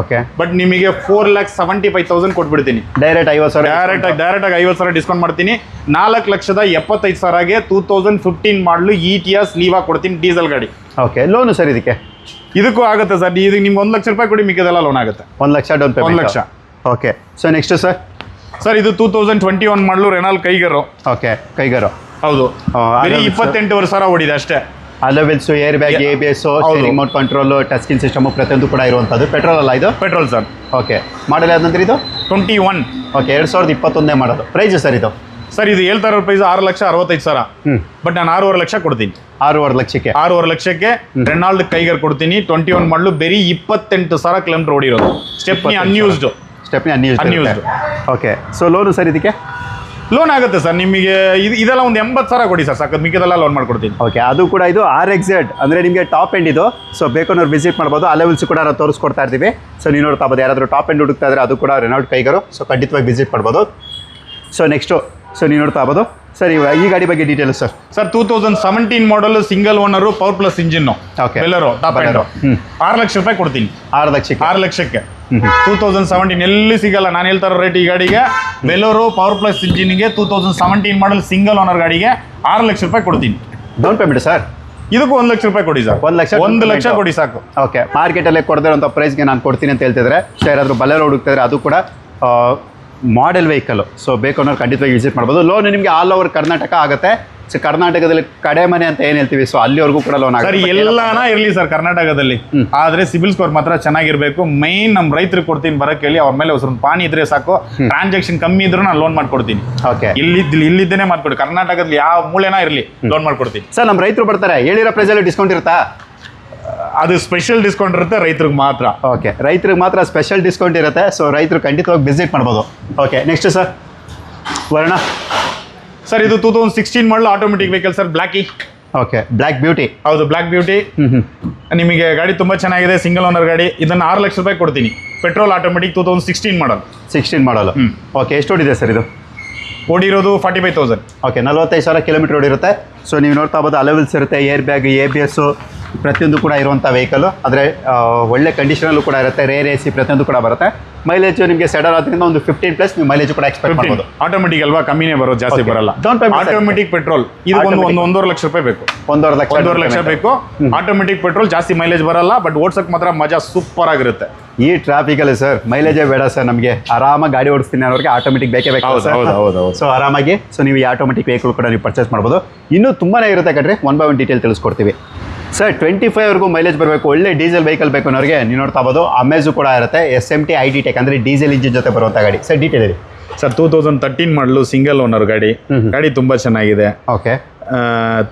ಓಕೆ ಬಟ್ ನಿಮಗೆ four lakh seventy five thousand ಕೊಟ್ಬಿಡ್ತೀನಿ. ಡೈರೆಕ್ಟ್ ಐವತ್ತು ಸಾವಿರ ಡೈರೆಕ್ಟ್ ಆಗಿ ಡೈರೆಕ್ಟ್ ಆಗಿ ಐವತ್ತು ಸಾವಿರ ಡಿಸ್ಕೌಂಟ್ ಮಾಡ್ತೀನಿ. ನಾಲ್ಕು ಲಕ್ಷದ ಎಪ್ಪತ್ತೈದು ಸಾವಿರಗೆ two thousand fifteen model Etios Liva ಕೊಡ್ತೀನಿ ಡೀಸೆಲ್ ಗಾಡಿ. ಓಕೆ ಲೋನು ಸರ್ ಇದಕ್ಕೆ? ಇದಕ್ಕೂ ಆಗುತ್ತೆ ಸರ್. ಇದು ನಿಮ್ಗೆ ಒಂದು ಲಕ್ಷ ರೂಪಾಯಿ ಕೊಡಿ ಮಿಕ್ಕಿದೆಲ್ಲ ಲೋನ್ ಆಗುತ್ತೆ. ಒಂದು ಲಕ್ಷ ಡೌನ್ ಪೇಮೆಂಟ್ ಒಂದು lakh. Okay so next sir? Sir ಇದು two thousand twenty one model Renault Kiger. Okay ಕೈಗಾರು. ಹೌದು. ಇಪ್ಪತ್ತೆಂಟು ವರ್ಷ ಇಪ್ಪತ್ತೆಂಟುವರೆ ಸಾವಿರ ಓಡಿದೆ ಅಷ್ಟೇ. Alloy wheels air bag A B S remote control touch screen system ಪ್ರತಿಯೊಂದು ಕೂಡ ಇರುವಂಥದ್ದು. ಪೆಟ್ರೋಲ್ ಅಲ್ಲ ಇದು? ಪೆಟ್ರೋಲ್ ಸರ್ ಓಕೆ ಮಾಡಲ್ ಯಾವ್ದಂದ್ರೆ ಇದು? ಟ್ವೆಂಟಿ ಒನ್ ಓಕೆ ಎರಡು ಸಾವಿರದ ಇಪ್ಪತ್ತೊಂದೇ ಮಾಡೋದು. ಪ್ರೈಸ್ ಸರ್ ಇದು? ಸರ್ ಇದು ಹೇಳ್ತಾ ಇರೋ ಪ್ರೈಸ್ ಆರು ಲಕ್ಷ ಅರವತ್ತೈದು ಸಾವಿರ. ಬಟ್ ನಾನು ಆರೂವರೆ ಲಕ್ಷ ಕೊಡ್ತೀನಿ. ಆರೂವರೆ ಲಕ್ಷಕ್ಕೆ? ಆರೂವರೆ ಲಕ್ಷಕ್ಕೆ ರೆನಾಲ್ಡ್ ಕೈಗರ್ ಕೊಡ್ತೀನಿ. ಟ್ವೆಂಟಿ ಒನ್ ಮಾಡಲು ಬರೀ ಇಪ್ಪತ್ತೆಂಟು ಸಾವಿರ kilometre ಓಡಿರೋದು. Stepney unused stepney unused unused okay so loan sir ಇದಕ್ಕೆ? ಲೋನ್ ಆಗುತ್ತೆ ಸರ್, ನಿಮಗೆ ಇದು ಇದೆಲ್ಲ ಒಂದು ಎಂಬತ್ತು ಸಾವಿರ ಕೊಡಿ ಸರ್, ಸಾಕು, ಮಿಕ್ಕಿದೆಲ್ಲ ಲೋನ್ ಮಾಡ್ಕೊಡ್ತೀನಿ. ಓಕೆ ಅದು ಕೂಡ ಇದು ಆರ್ ಎಕ್ಸೆಡ್ ಅಂದರೆ ನಿಮಗೆ ಟಾಪ್ ಎಂಡ್ ಇದು. ಸೊ ಬೇಕನ್ನೋರು ವಿಸಿಟ್ ಮಾಡ್ಬೋದು ಆ ಲೆವೆಲ್ಸ್ ಕೂಡ ನಾವು ತೋರಿಸ್ಕೊಡ್ತಾ ಇರ್ತೀವಿ. ಸೊ ನೀವು ನೋಡ್ತಾ ಯಾರಾದರೂ ಟಾಪ್ ಎಂಡ್ ಹುಡುಕ್ತಾ ಇದ್ರೆ ಅದು ಕೂಡ ರೆನಾಲ್ಡ್ ಕೈಗರು. ಸೊ ಖಂಡಿತವಾಗಿ ವಿಸಿಟ್ ಮಾಡ್ಬೋದು. ಸೊ ನೆಕ್ಸ್ಟು ಸೊ ನೀವು ನೋಡ್ತಾ ಇರ್ಬೋದು ಸರ್ ಈ ಗಾಡಿ ಬಗ್ಗೆ details sir sir two thousand seventeen model single owner power plus engine okay ಎಲ್ಲರೂ ಟಾಪ್ ಆರು ಲಕ್ಷ ರೂಪಾಯಿ ಕೊಡ್ತೀನಿ. ಆರು ಲಕ್ಷಕ್ಕೆ. ಆರು ಲಕ್ಷಕ್ಕೆ. ಟೂ ತೌಸಂಡ್ ಸೆವೆಂಟೀನ್ ಎಲ್ಲಿ ಸಿಗಲ್ಲ. ನಾನು ಹೇಳ್ತಾ ಇರೋ ರೇಟ್ ಈ ಗಾಡಿಗೆ. ಬೆಲೋರು power plus ಇಂಜಿನ್ಗೆ two thousand seventeen model single owner ಗಾಡಿಗೆ ಆರು ಲಕ್ಷ ರೂಪಾಯಿ ಕೊಡ್ತೀನಿ. ಡೌನ್ ಪೇಮೆಂಟ್ ಸರ್ ಇದಕ್ಕೂ ಒಂದು ಲಕ್ಷ ರೂಪಾಯಿ ಕೊಡಿ ಸರ್ ಒಂದು ಲಕ್ಷ ಒಂದು ಲಕ್ಷ ಕೊಡಿ ಸಾಕು. ಓಕೆ ಮಾರ್ಕೆಟಲ್ಲೇ ಕೊಡದಿರೋಂಥ ಪ್ರೈಸ್ಗೆ ನಾನು ಕೊಡ್ತೀನಿ ಅಂತ ಹೇಳ್ತಿದ್ರೆ ಸೊ ಯಾರಾದರೂ ಬಲ್ಲೆರೋ ಹುಡುಕ್ತಿದ್ರೆ ಅದು ಕೂಡ ಮಾಡೆಲ್ ವೆಹಿಕಲ್ ಸೊ ಬೇಕು ಅನ್ನೋರು ಖಂಡಿತವಾಗಿ ವಿಸಿಟ್ ಮಾಡ್ಬೋದು. ಲೋನ್ ನಿಮಗೆ ಆಲ್ ಓವರ್ ಕರ್ನಾಟಕ ಆಗುತ್ತೆ. ಸೊ ಕರ್ನಾಟಕದಲ್ಲಿ ಕಡೆ ಮನೆ ಅಂತ ಏನು ಹೇಳ್ತೀವಿ? ಸೊ ಅಲ್ಲಿವರೆಗೂ ಕೂಡ ಲೋನ್ ಸರ್ ಆಗುತ್ತೆ. ಎಲ್ಲಾನ ಇರಲಿ ಸರ್ ಕರ್ನಾಟಕದಲ್ಲಿ. ಆದ್ರೆ ಸಿಬಿಲ್ ಸ್ಕೋರ್ ಮಾತ್ರ ಚೆನ್ನಾಗಿರ್ಬೇಕು. ಮೈನ್ ನಮ್ಮ ರೈತರಿಗೆ ಕೊಡ್ತೀನಿ ಬರಕ್ಕೆ ಹೇಳಿ ಅವ್ರ ಮೇಲೆ ಒಂದು ಪಾನಿ ಇದ್ರೆ ಸಾಕು. ಟ್ರಾನ್ಸಾಕ್ಷನ್ ಕಮ್ಮಿ ಇದ್ರೂ ನಾನು ಲೋನ್ ಮಾಡ್ಕೊಡ್ತೀನಿ. ಓಕೆ ಇಲ್ಲಿದ್ದು ಇಲ್ಲಿದ್ದೇನೆ ಮಾಡ್ಕೊಡಿ. ಕರ್ನಾಟಕದಲ್ಲಿ ಯಾವ ಮೂಳೆನ ಇರಲಿ ಲೋನ್ ಮಾಡ್ಕೊಡ್ತೀನಿ. ಸರ್ ನಮ್ಮ ರೈತರು ಬರ್ತಾರೆ. ಹೇಳಿರೋ ಪ್ರೈಸಲ್ಲಿ ಡಿಸ್ಕೌಂಟ್ ಇರುತ್ತಾ? ಅದು ಸ್ಪೆಷಲ್ ಡಿಸ್ಕೌಂಟ್ ಇರುತ್ತೆ ರೈತರಿಗೆ ಮಾತ್ರ. ಓಕೆ ರೈತರಿಗೆ ಮಾತ್ರ ಸ್ಪೆಷಲ್ ಡಿಸ್ಕೌಂಟ್ ಇರುತ್ತೆ. ಸೊ ರೈತರು ಖಂಡಿತವಾಗಿ ವಿಸಿಟ್ ಮಾಡ್ಬೋದು. Okay next sir Verna sir ಇದು two thousand sixteen model automatic vehicle sir blacky okay black beauty ಹೌದು ಬ್ಲ್ಯಾಕ್ ಬ್ಯೂಟಿ ನಿಮಗೆ ಗಾಡಿ ತುಂಬ ಚೆನ್ನಾಗಿದೆ ಸಿಂಗಲ್ ಓನರ್ ಗಾಡಿ. ಇದನ್ನು ಆರು ಲಕ್ಷ ರೂಪಾಯಿ ಕೊಡ್ತೀನಿ. Petrol automatic two thousand sixteen model sixteen model hmm. Okay ಎಷ್ಟು ಓಡಿದೆ ಸರ್ ಇದು? ಓಡಿರೋದು ಫಾರ್ಟಿ ಫೈವ್ ತೌಸಂಡ್ ಓಕೆ ನಲ್ವತ್ತೈದು ಸಾವಿರ ಕಿಲೋಮೀಟರ್ ಓಡಿರುತ್ತೆ. ಸೊ ನೀವು ನೋಡ್ತಾ ಹೋಗೋದು ಅಲೆವೆಲ್ಸ್ ಇರುತ್ತೆ air bag A B S ಪ್ರತಿಯೊಂದು ಕೂಡ ಇರುವಂಥ ವೆಹಿಕಲು ಆದರೆ ಒಳ್ಳೆ ಕಂಡೀಷನಲ್ಲೂ ಕೂಡ ಇರುತ್ತೆ ರೇರ್ ಎ ಸಿ ಪ್ರತಿಯೊಂದು ಕೂಡ ಬರುತ್ತೆ. ಮೈಲೇಜ್ ನಿಮಗೆ ಸೆಡರ್ ಆದ್ರಿಂದ ಒಂದು ಫಿಫ್ಟೀನ್ ಪ್ಲಸ್ ನೀವು ಮೈಲೇಜ್ ಕೂಡ ಎಕ್ಸ್ಪೆಕ್ಟ್ ಮಾಡ್ಬೋದು. ಆಟೋಮೆಟಿಕ್ ಅಲ್ವಾ? ಕಮ್ಮಿನೇ ಬರೋದು ಜಾಸ್ತಿ ಬರಲ್ಲ. ಆಟೋಮೆಟಿಕ್ ಪೆಟ್ರೋಲ್ ಇದು ಒಂದು. ಒಂದು ಒಂದೂವರೆ ಲಕ್ಷ ರೂಪಾಯಿ ಬೇಕು. ಒಂದೂವರೆ ಲಕ್ಷ ಒಂದೂವರೆ ಲಕ್ಷ ಬೇಕು. ಆಟೋಮೆಟಿಕ್ ಪೆಟ್ರೋಲ್ ಜಾಸ್ತಿ ಮೈಲೇಜ್ ಬರಲ್ಲ ಬಟ್ ಓಡ್ಸಕ್ಕೆ ಮಾತ್ರ ಮಜಾ ಸೂಪರ್ ಆಗಿರುತ್ತೆ. ಈ ಟ್ರಾಫಿಕಲ್ಲಿ ಸರ್ ಮೈಲೇಜೇ ಬೇಡ ಸರ್ ನಮಗೆ. ಆರಾಮಾಗಿ ಗಾಡಿ ಓಡಿಸ್ತೀನಿ ಅನ್ನೋರಿಗೆ ಆಟೋಮೆಟಿಕ್ ಬೇಕೇ ಬೇಕು ಹೌದು, ಹೌದು, ಹೌದು, ಹೌದು. ಸೊ ಆರಾಮಾಗಿ ಸೊ ನೀವು ಈ ಆಟೋಮೆಟಿಕ್ ವೆಹಿಕಲ್ ಕೂಡ ನೀವು ಪರ್ಚೇಸ್ ಮಾಡ್ಬೋದು. ಇನ್ನೂ ತುಂಬಾ ಇರುತ್ತೆ ಕಣ್ರಿ ಒನ್ ಬೈ ಒನ್ ಡೀಟೇಲ್ ತಿಳಿಸ್ಕೊಡ್ತೀವಿ. ಸರ್ ಟ್ವೆಂಟಿ ಫೈವ್ವರೆಗೂ ಮೈಲೇಜ್ ಬರಬೇಕು ಒಳ್ಳೆ ಡೀಸೆಲ್ ವೆಹಿಕಲ್ ಬೇಕು ಅನ್ನೋರಿಗೆ ನೀವು ನೋಡ್ತಾ ಬೋದು ಅಮೇಜು ಕೂಡ ಇರುತ್ತೆ S M T I D tech ಅಂದರೆ ಡೀಸೆಲ್ ಇಂಜಿನ್ ಜೊತೆ ಬರುವಂಥ ಗಾಡಿ. ಸರ್ ಡೀಟೇಲ್ ಹೇಳಿ. Sir two thousand thirteen model single owner ಗಾಡಿ. ಗಾಡಿ ತುಂಬಾ ಚೆನ್ನಾಗಿದೆ. Okay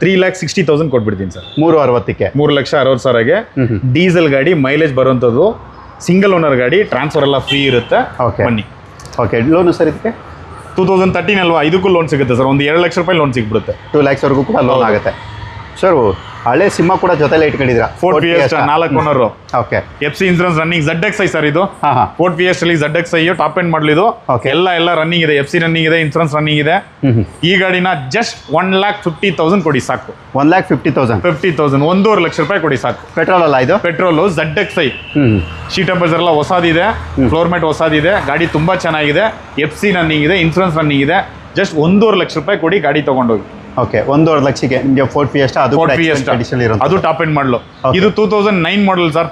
three lakh sixty thousand ಕೊಟ್ಬಿಡ್ತೀನಿ ಸರ್ ಮೂರು ಅರವತ್ತಕ್ಕೆ. ಮೂರು ಲಕ್ಷ ಅರವತ್ತು ಸಾವಿರಗೆ. ಡೀಸೆಲ್ ಗಾಡಿ ಮೈಲೇಜ್ ಬರುವಂಥದ್ದು ಸಿಂಗಲ್ ಓನರ್ ಗಾಡಿ ಟ್ರಾನ್ಸ್ಫರ್ ಎಲ್ಲ ಫ್ರೀ ಇರುತ್ತೆ. ಓಕೆ ಬನ್ನಿ. ಓಕೆ ಲೋನು ಸರ್ ಇದಕ್ಕೆ? ಟೂ ತೌಸಂಡ್ ತರ್ಟೀನ್ ಅಲ್ವಾ? ಇದಕ್ಕೂ ಲೋನ್ ಸಿಗುತ್ತೆ ಸರ್ ಒಂದು ಎರಡು ಲಕ್ಷ ರೂಪಾಯಿ ಲೋನ್ ಸಿಗ್ಬಿಡುತ್ತೆ. ಟೂ ಲ್ಯಾಕ್ಸ್ವರೆಗೂ ಕೂಡ ಲೋನ್ ಆಗುತ್ತೆ. ಸರ್ ಹಳೆ ಸಿಂಹ ಕೂಡ ಜೊತೆಲೆ ಇಟ್ಕೊಂಡಿದ್ರ ಫೋರ್ಟ್ ಪಿ ಎಸ್ ನಾಲ್ಕು owner okay F C insurance running Z X I sir ಇದು. ಫೋರ್ಟ್ ಪಿ ಎಸ್ ಅಲ್ಲಿ Z X I top end ಮಾಡಲಿದು okay ಎಲ್ಲ ಎಲ್ಲ ರನ್ನಿಂಗ್ ಇದೆ. ಎಫ್ ಸಿ ರನ್ನಿಂಗ್ ಇದೆ ಇನ್ಸೂರೆನ್ಸ್ ರನ್ನಿಂಗ್ ಇದೆ. ಈ ಗಾಡಿನ just one lakh fifty thousand ಕೊಡಿ ಸಾಕು. One lakh fifty thousand fifty thousand ಒಂದೂವರೆ ಲಕ್ಷ ರೂಪಾಯಿ ಕೊಡಿ ಸಾಕು. ಪೆಟ್ರೋಲ್ ಅಲ್ಲ ಇದು? Petrol Z X I sheet temperature ಎಲ್ಲ ಹೊಸದಿದೆ. ಫ್ಲೋರ್ ಮ್ಯಾಟ್ ಹೊಸದಿದೆ. ಗಾಡಿ ತುಂಬಾ ಚೆನ್ನಾಗಿದೆ. ಎಫ್ ಸಿ ರನ್ನಿಂಗ್ ಇದೆ ಇನ್ಸೂರೆನ್ಸ್ ರನ್ನಿಂಗ್ ಇದೆ. ಜಸ್ಟ್ ಒಂದೂವರೆ ಲಕ್ಷ ರೂಪಾಯಿ ಕೊಡಿ ಗಾಡಿ ತಗೊಂಡೋಗಿ. ಓಕೆ ಒಂದೂವರೆ ಲಕ್ಷಕ್ಕೆ ನಿಮಗೆ ಫೋರ್ಟ್ ಫಿಯೆಸ್ಟಾ ಅದು ಫೋರ್ಟ್ ಕಂಡೀಷನ್ ಇರುತ್ತೆ? ಅದು ಟಾಪ್ ಎಂಡ್ ಮಾಡಲು ಇದು two thousand nine model sir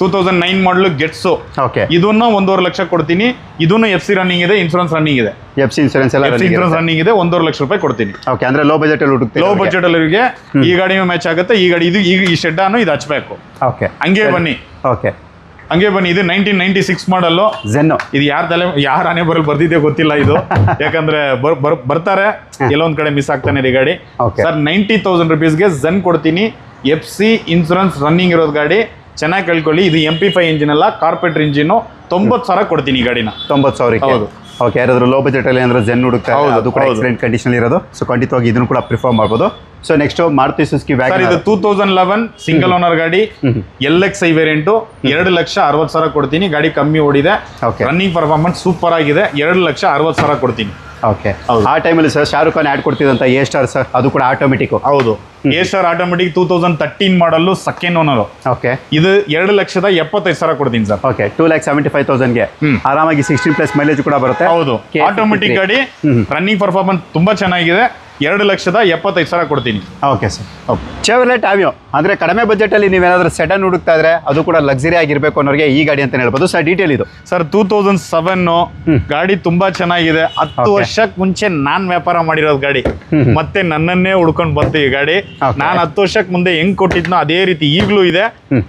two thousand nine model Getz okay ಇದನ್ನ ಒಂದೂವರೆ ಲಕ್ಷ ಕೊಡ್ತೀನಿ. ಇದನ್ನು ಎಫ್ ಸಿ ರನ್ನಿಂಗ್ ಇದೆ ಇನ್ಸೂರೆನ್ಸ್ ರನ್ನಿಂಗ್ ಇದೆ. ಎಫ್ ಸಿ ಇನ್ಸೂರೆನ್ಸ್ ಎಲ್ಲ ಇನ್ಸೂರೆನ್ಸ್ ರನ್ನಿಂಗ್ ಇದೆ ಒಂದೂವರೆ ಲಕ್ಷ ರೂಪಾಯಿ ಕೊಡ್ತೀನಿ. ಓಕೆ ಅಂದರೆ ಲೋ ಬಜೆಟಲ್ಲಿ ಹುಡುಕ್ತೀವಿ ಲೋ ಬಜೆಟ್ ಅಲ್ಲಿ ಈ ಗಾಡಿನೂ ಮ್ಯಾಚ್ ಆಗುತ್ತೆ. ಈ ಗಾಡಿ ಇದು ಈಗ ಈ ಶೆಡ್ ಅನ್ನು ಇದು ಹಚ್ಚಬೇಕು ಓಕೆ ಹಂಗೆ ಬನ್ನಿ. ಓಕೆ ಹಂಗೆ ಬನ್ನಿ ಇದು nineteen ninety six model Zen ಇದು ಯಾರ ತಲೆ ಯಾರ ಆನೆ ಬರಲ್ ಬರ್ದಿದೆ ಗೊತ್ತಿಲ್ಲ ಇದು. *laughs* ಯಾಕಂದ್ರೆ ಬರ್- ಬರ್- ಬರ್ತಾರೆ ಎಲ್ಲೊಂದ್ ಕಡೆ ಮಿಸ್ ಆಗ್ತಾನೆ ರೀ ಗಾಡಿ. ಸರ್ ನೈಂಟಿ ತೌಸಂಡ್ ರುಪೀಸ್ಗೆ ಜನ್ ಕೊಡ್ತೀನಿ. ಎಫ್ ಸಿ ಇನ್ಸೂರೆನ್ಸ್ ರನ್ನಿಂಗ್ ಇರೋದು ಗಾಡಿ. ಚೆನ್ನಾಗಿ ಕೇಳ್ಕೊಳ್ಳಿ. ಇದು ಎಂ ಪಿ ಫೈವ್ ಇಂಜಿನ್ ಅಲ್ಲ ಕಾರ್ಪೆಟ್ ಇಂಜಿನ್ ತೊಂಬತ್ತು ಸಾವಿರ ಕೊಡ್ತೀನಿ ಈ ಗಾಡಿನ. ತೊಂಬತ್ತು ಸಾವಿರ ಹೌದು. ಓಕೆ ಯಾರಾದರೂ ಲೋ ಬಜೆಟ್ ಅಲ್ಲಿ ಅಂದ್ರೆ ಜೆನ್ ಹುಡುಕ್ತಾರೆ ಹೌದು, ಅದು ಕೂಡ. ಎಕ್ಸಲೆಂಟ್ ಕಂಡೀಷನ್ ಇರೋದು. ಸೊ ಖಂಡಿತವಾಗಿ ಇದನ್ನು ಕೂಡ ಪ್ರಿಫರ್ ಮಾಡ್ಬೋದು. So next Maruti Suzuki sir ಇದು Wagon two thousand eleven single owner ಗಾಡಿ ಎಲ್ ಎಕ್ಸ್ ಐ ವೇರಿಯಂಟು ಎರಡು ಲಕ್ಷ ಅರವತ್ತು ಸಾವಿರ ಕೊಡ್ತೀನಿ ಗಾಡಿ ಕಮ್ಮಿ ಓಡಿದೆ. ರನ್ನಿಂಗ್ ಪರ್ಫಾರ್ಮೆನ್ಸ್ ಸೂಪರ್ ಆಗಿದೆ. ಎರಡು ಲಕ್ಷ ಅರವತ್ತು ಸಾವಿರ ಕೊಡ್ತೀನಿ. ಓಕೆ. ಆ ಟೈಮಲ್ಲಿ ಸರ್ ಶಾರುಖ್ ಖಾನ್ ಆ್ಯಡ್ ಕೊಡ್ತಿದ್ದಂಥ ಎ ಸ್ಟಾರ್ ಸರ್ ಅದು ಕೂಡ ಆಟೋಮೆಟಿಕ್ ಹೌದು. A star automatic two thousand thirteen model second owner okay ಇದು ಎರಡು ಲಕ್ಷದ ಎಪ್ಪತ್ತೈದು ಸಾವಿರ ಕೊಡ್ತೀನಿ sir okay two lakh seventy five ತೌಸಂಡ್ಗೆ ಗೆ ಆರಾಮಾಗಿ ಸಿಕ್ಸ್ಟೀನ್ ಪ್ಲಸ್ ಮೈಲೇಜ್ ಕೂಡ ಬರುತ್ತೆ. ಹೌದು. K53. ಆಟೋಮೆಟಿಕ್ ಗಾಡಿ ರನ್ನಿಂಗ್ ಪರ್ಫಾರ್ಮೆನ್ಸ್ ತುಂಬಾ ಚೆನ್ನಾಗಿದೆ. ಎರಡು ಲಕ್ಷದ ಎಪ್ಪತ್ತೈದು ಸಾವಿರ ಕೊಡ್ತೀನಿ. Okay sir okay Chevrolet Aveo ಅಂದರೆ ಕಡಿಮೆ ಬಜೆಟಲ್ಲಿ ನೀವೇನಾದರೂ ಸೆಡನ್ ಹುಡುಕ್ತಾ ಇದ್ರೆ ಅದು ಕೂಡ ಲಕ್ಸುರಿ ಆಗಿರಬೇಕು ಅನ್ನೋರಿಗೆ ಈ ಗಾಡಿ ಅಂತ ಹೇಳ್ಬೋದು. ಸರ್ ಡೀಟೇಲ್ ಇದು. ಸರ್ ಟೂ ತೌಸಂಡ್ ಸೆವೆನ್ ಗಾಡಿ ತುಂಬಾ ಚೆನ್ನಾಗಿದೆ. ಹತ್ತು. ವರ್ಷಕ್ಕೆ ಮುಂಚೆ ನಾನ್ ವ್ಯಾಪಾರ ಮಾಡಿರೋದು ಗಾಡಿ. ಮತ್ತೆ ನನ್ನನ್ನೇ ಹುಡ್ಕೊಂಡು ಬಂತು ಈ ಗಾಡಿ. ನಾನು ಹತ್ತು ವರ್ಷಕ್ಕೆ ಮುಂದೆ ಹೆಂಗ್ ಕೊಟ್ಟಿದ್ನೋ ಅದೇ ರೀತಿ ಈಗಲೂ ಇದೆ.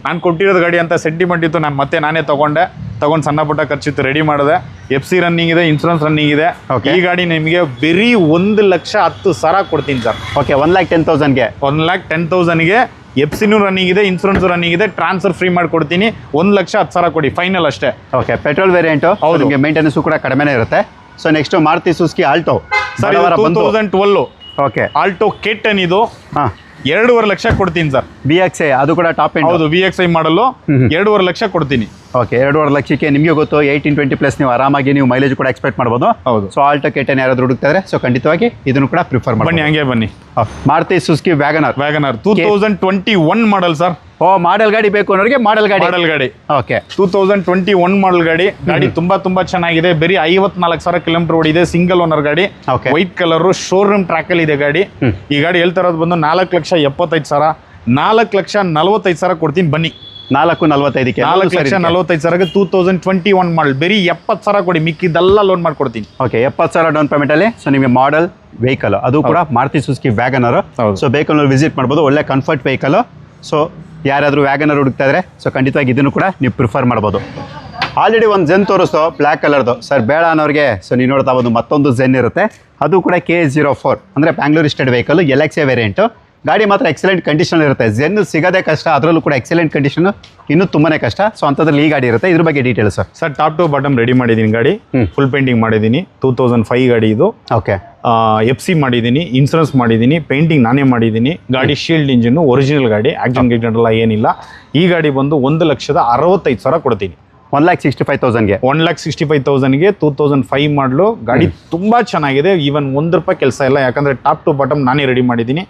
ನಾನು ಕೊಟ್ಟಿರೋದು ಗಾಡಿ ಅಂತ ಸೆಂಟಿಮೆಂಟ್ ಇತ್ತು. ನಾನು ಮತ್ತೆ ನಾನೇ ತಗೊಂಡೆ. ತಗೊಂಡು ಸಣ್ಣ ಪುಟ್ಟ ಖರ್ಚಿತ್ತು ರೆಡಿ ಮಾಡಿದೆ. ಎಫ್ ಸಿ ರನ್ನಿಂಗ್ ಇದೆ ಇನ್ಸೂರೆನ್ಸ್ ರನ್ನಿಂಗ್ ಇದೆ. ಈ ಗಾಡಿ ನಿಮಗೆ ಬರೀ ಒಂದು ಲಕ್ಷ ಹತ್ತು ಸಾವಿರ ಕೊಡ್ತೀನಿ sir. Okay one lakh ten ತೌಸಂಡ್ಗೆ one lakh ten ತೌಸಂಡ್ಗೆ ಎಫ್ ಸಿನು ರನ್ನಿಂಗ್ ಇದೆ ಇನ್ಸೂರೆನ್ಸ್ ರನ್ನಿಂಗ್ ಇದೆ ಟ್ರಾನ್ಸ್ಫರ್ ಫ್ರೀ ಮಾಡ್ಕೊಡ್ತೀನಿ. ಒಂದು ಲಕ್ಷ ಹತ್ತು ಸಾವಿರ ಕೊಡಿ ಫೈನಲ್ ಅಷ್ಟೇ. ಓಕೆ ಪೆಟ್ರೋಲ್ ವೇರಿಯಂಟು ಹೌದು. ನಿಮಗೆ ಮೇಂಟೆನೆನ್ಸು ಕೂಡ ಕಡಿಮೆನೇ ಇರುತ್ತೆ. So next Maruti Suzuki Alto. Sir two thousand twelve okay Alto ಕೆಟ್ ಏನಿದು ಹಾಂ. ಎರಡೂವರೆ ಲಕ್ಷ ಕೊಡ್ತೀನಿ ಸರ್. ಬಿ ಎಕ್ಸ್ ಐ ಅದು ಕೂಡ ಟಾಪ್ ಹೌದು ಬಿ ಎಕ್ಸ್ ಐ ಮಾಡಲು ಎರಡೂವರೆ ಲಕ್ಷ ಕೊಡ್ತೀನಿ. ಓಕೆ ಎರಡೂವರೆ ಲಕ್ಷಕ್ಕೆ ನಿಮಗೆ ಗೊತ್ತು ಏಯ್ಟೀನ್ ಟ್ವೆಂಟಿ ಪ್ಲಸ್ ನೀವು ಆರಾಮಾಗಿ ನೀವು ಮೈಲೇಜ್ ಕೂಡ ಎಕ್ಸ್ಪೆಕ್ಟ್ ಮಾಡ್ಬೋದು. ಹೌದು. ಸೊ ಆಲ್ಟೋ ಕೆಟನ್ ಯಾರಾದರೂ ಹುಡುಕ್ತಾ ಇದ್ರೆ ಸೊ ಖಂಡಿತವಾಗಿ ಇದನ್ನು ಕೂಡ ಪ್ರಿಫರ್ ಬನ್ನಿ ಮಾಡಿ ಹಂಗೆ ಬನ್ನಿ. Maruti Suzuki WagonR WagonR two thousand twenty one model sir ಓ ಮಾಡೆಲ್ ಗಾಡಿ ಬೇಕು ಅನ್ನೋರಿಗೆ ಮಾಡೆಲ್ ಗಾಡಿ. ಮಾಡಲ್ ಗಾಡಿ. Okay two thousand twenty one model ಗಾಡಿ ಗಾಡಿ ತುಂಬಾ ತುಂಬಾ ಚೆನ್ನಾಗಿದೆ. ಬರೀ ಐವತ್ನಾಲ್ಕು ಸಾವಿರ ಕಿಲೋಮೀಟರ್ ಓಡಿದೆ ಸಿಂಗಲ್ ಓನರ್ ಗಾಡಿ. ವೈಟ್ ಕಲರ್ ಶೋರೂಮ್ ಟ್ರ್ಯಾಕ್ ಅಲ್ಲಿ ಇದೆ ಗಾಡಿ. ಈ ಗಾಡಿ ಹೇಳ್ತಾ ಇರೋದು ಬಂದು ನಾಲ್ಕು ಲಕ್ಷ ಎಪ್ಪತ್ತೈದು ಸಾವಿರ. ನಾಲ್ಕು ಲಕ್ಷ ನಲವತ್ತೈದು ಸಾವಿರ ಕೊಡ್ತೀನಿ ಬನ್ನಿ. ನಾಲ್ಕು ನಲವತ್ತೈದಕ್ಕೆ. ನಾಲ್ಕು ಲಕ್ಷ ನಲವತ್ತೈದು ಸಾವಿರಕ್ಕೆ two thousand twenty one model ಬರೀ ಎಪ್ಪತ್ತು ಸಾವಿರ ಕೊಡಿ ಮಿಕ್ಕಿದ್ದೆಲ್ಲ ಲೋನ್ ಮಾಡ್ಕೊಡ್ತೀನಿ. ಓಕೆ ಎಪ್ಪತ್ತು ಸಾವಿರ ಡೌನ್ ಪೇಮೆಂಟಲ್ಲಿ ಸೊ ನಿಮಗೆ ಮಾಡೆಲ್ ವೆಹಿಕಲ್ ಅದು ಕೂಡ Maruti Suzuki WagonR. So vehicle visit ಮಾಡ್ಬೋದು. ಒಳ್ಳೆ ಕಂಫರ್ಟ್ ವೆಹಿಕಲ್ ಸೊ ಯಾರಾದರೂ ವ್ಯಾಗನರ್ ಹುಡುಕ್ತಾ ಇದ್ರೆ ಸೊ ಖಂಡಿತವಾಗಿ ಇದನ್ನು ಕೂಡ ನೀವು ಪ್ರಿಫರ್ ಮಾಡ್ಬೋದು. ಆಲ್ರೆಡಿ ಒಂದು ಜೆನ್ ತೋರಿಸ್ತು ಬ್ಲ್ಯಾಕ್ ಕಲರ್ದು ಸರ್ ಬೇಡ ಅನ್ನೋರಿಗೆ ಸೊ ನೀವು ನೋಡ್ತಾ ಒಂದು ಮತ್ತೊಂದು ಜೆನ್ ಇರುತ್ತೆ. ಅದು ಕೂಡ ಕೆ ಜೀರೋ ಫೋರ್ ಅಂದರೆ Bangalore state vehicle L variant ಗಾಡಿ ಮಾತ್ರ ಎಕ್ಸಲೆಂಟ್ ಕಂಡೀಷನ್ ಇರುತ್ತೆ. ಜೆನ್ ಸಿಗೋದೇ ಕಷ್ಟ ಅದರಲ್ಲೂ ಕೂಡ ಎಕ್ಸಲೆಂಟ್ ಕಂಡೀಷನ್ ಇನ್ನೂ ತುಂಬಾನೇ ಕಷ್ಟ. ಸೊ ಅಂಥದ್ರಲ್ಲಿ ಈ ಗಾಡಿ ಇರುತ್ತೆ. ಇದ್ರ ಬಗ್ಗೆ details sir. Sir top to bottom ready ಮಾಡಿದ್ದೀನಿ ಗಾಡಿ. ಫುಲ್ ಪೇಂಟಿಂಗ್ ಮಾಡಿದ್ದೀನಿ. ಟೂ ತೌಸಂಡ್ ಫೈವ್ ಗಾಡಿ ಇದು. ಓಕೆ ಎಫ್ ಸಿ ಮಾಡಿದ್ದೀನಿ ಇನ್ಸೂರೆನ್ಸ್ ಮಾಡಿದ್ದೀನಿ ಪೇಂಟಿಂಗ್ ನಾನೇ ಮಾಡಿದ್ದೀನಿ. ಗಾಡಿ ಶೀಲ್ಡ್ ಇಂಜಿನ್ ಒರಿಜಿನಲ್ ಗಾಡಿ ಆಕ್ಸಿಡೆಂಟ್ ಗಿಕ್ಡೆಂಟ್ ಎಲ್ಲ ಏನಿಲ್ಲ. ಈ ಗಾಡಿ ಬಂದು ಒಂದು ಲಕ್ಷದ ಅರವತ್ತೈದು ಸಾವಿರ ಕೊಡ್ತೀನಿ. ಒನ್ ಲ್ಯಾಕ್ ಸಿಕ್ಸ್ಟಿ ಫೈವ್ ತೌಸಂಡ್ಗೆ ಒನ್ ಲ್ಯಾಕ್ ಸಿಕ್ಸ್ಟಿ ಫೈವ್ ತೌಸಂಡ್ಗೆ ಟೂ ತೌಸಂಡ್ ಫೈವ್ ಮಾಡಲು. ಗಾಡಿ ತುಂಬ ಚೆನ್ನಾಗಿದೆ. ಈವನ್ ಒಂದು ರೂಪಾಯಿ ಕೆಲಸ ಇಲ್ಲ. ಯಾಕಂದರೆ ಟಾಪ್ ಟು ಬಾಟಮ್ ನಾನೇ ರೆಡಿ ಮಾಡಿದ್ದೀನಿ.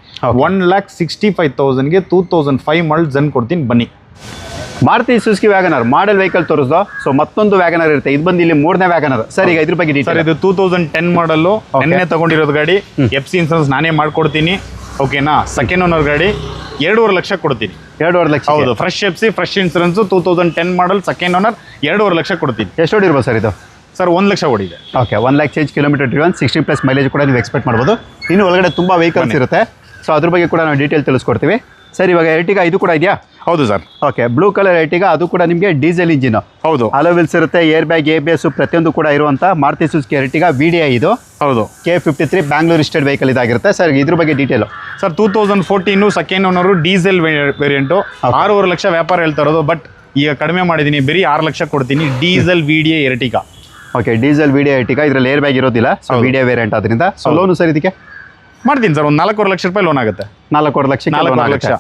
ಒನ್ ಲ್ಯಾಕ್ ಸಿಕ್ಸ್ಟಿ ಫೈವ್ ತೌಸಂಡ್ಗೆ two thousand five model Jan ಕೊಡ್ತೀನಿ. ಬನ್ನಿ. Maruti Suzuki WagonR model vehicle ತೋರಿಸ್ದು? So ಮತ್ತೊಂದು ವ್ಯಾಗನರ್ ಇರುತ್ತೆ. ಇದು ಬಂದು ಇಲ್ಲಿ ಮೂರನೇ ವ್ಯಾಗನರ್ ಸರ್ ಈಗ ಇದ್ರ ಬಗ್ಗೆ ಸರ್ ಇದು ಟೂ ತೌಸಂಡ್ ಟೆನ್ ಮಾಡಲು ನೆನ್ನೆ ತಗೊಂಡಿರೋದು ಗಾಡಿ. ಎಫ್ ಸಿ ಇನ್ಸೂರೆನ್ಸ್ ನಾನೇ ಮಾಡ್ಕೊಡ್ತೀನಿ. ಓಕೆನಾ ಸೆಕೆಂಡ್ ಓನರ್ ಗಾಡಿ. ಎರಡೂವರೆ ಲಕ್ಷ ಕೊಡ್ತೀನಿ. ಎರಡೂವರೆ ಲಕ್ಷ ಹೌದು fresh F C fresh insurance two thousand ten model second owner ಎರಡೂವರೆ ಲಕ್ಷ ಕೊಡ್ತೀನಿ. ಎಷ್ಟು ಹೊಡಿರ್ಬೋದು ಸರ್ ಇದು? ಸರ್ ಒಂದು ಲಕ್ಷ ಓಡಿದೆ. Okay one lakh change kilometre driven sixty plus mileage ಕೂಡ ನೀವು ಎಕ್ಸ್ಪೆಕ್ಟ್ ಮಾಡ್ಬೋದು. ಇನ್ನು ಒಳಗಡೆ ತುಂಬ ವೆಹಿಕಲ್ಸ್ ಇರುತ್ತೆ. ಸೊ ಅದ್ರ ಬಗ್ಗೆ ಕೂಡ ನಾವು ಡೀಟೇಲ್ ತಿಳಿಸ್ಕೊಡ್ತೀವಿ. ಸರ್ ಇವಾಗ ಎರ್ಟಿಗ ಇದು ಕೂಡ ಇದೆಯಾ? ಹೌದು sir. Okay blue colour Ertiga ಅದು ಕೂಡ ನಿಮಗೆ ಡೀಸೆಲ್ ಇಂಜಿನ್ ಹೌದು. ಅಲೋವಿಲ್ಸ್ ಇರುತ್ತೆ air bag A B S ಪ್ರತಿಯೊಂದು ಕೂಡ ಇರುವಂಥ Maruti Suzuki Ertiga V D I ಇದು. ಹೌದು. K fifty three Bangalore state vehicle ಇದಾಗಿರುತ್ತೆ. ಸರ್ ಇದ್ರ ಬಗ್ಗೆ detail sir two thousand fourteen second owner diesel variant ಆರೂವರೆ ಲಕ್ಷ ವ್ಯಾಪಾರ ಹೇಳ್ತಾ ಇರೋದು ಬಟ್ ಈಗ ಕಡಿಮೆ ಮಾಡಿದ್ದೀನಿ ಬರೀ ಆರು ಲಕ್ಷ ಕೊಡ್ತೀನಿ diesel V D Ertiga okay diesel V D Ertiga ಇದರಲ್ಲಿ ಏರ್ ಬ್ಯಾಗ್ ಇರೋದಿಲ್ಲ so V D I variant ಅದರಿಂದ ಸೊ ಲೋನು ಸರ್ ಇದಕ್ಕೆ? ಮಾಡ್ತೀನಿ ಸರ್ ಒಂದು ನಾಲ್ಕೂವರೆ ಲಕ್ಷ ರೂಪಾಯಿ ಲೋನ್ ಆಗುತ್ತೆ. ನಾಲ್ಕೂವರೆ ಲಕ್ಷ ನಾಲ್ಕೂವರೆ ಲಕ್ಷ.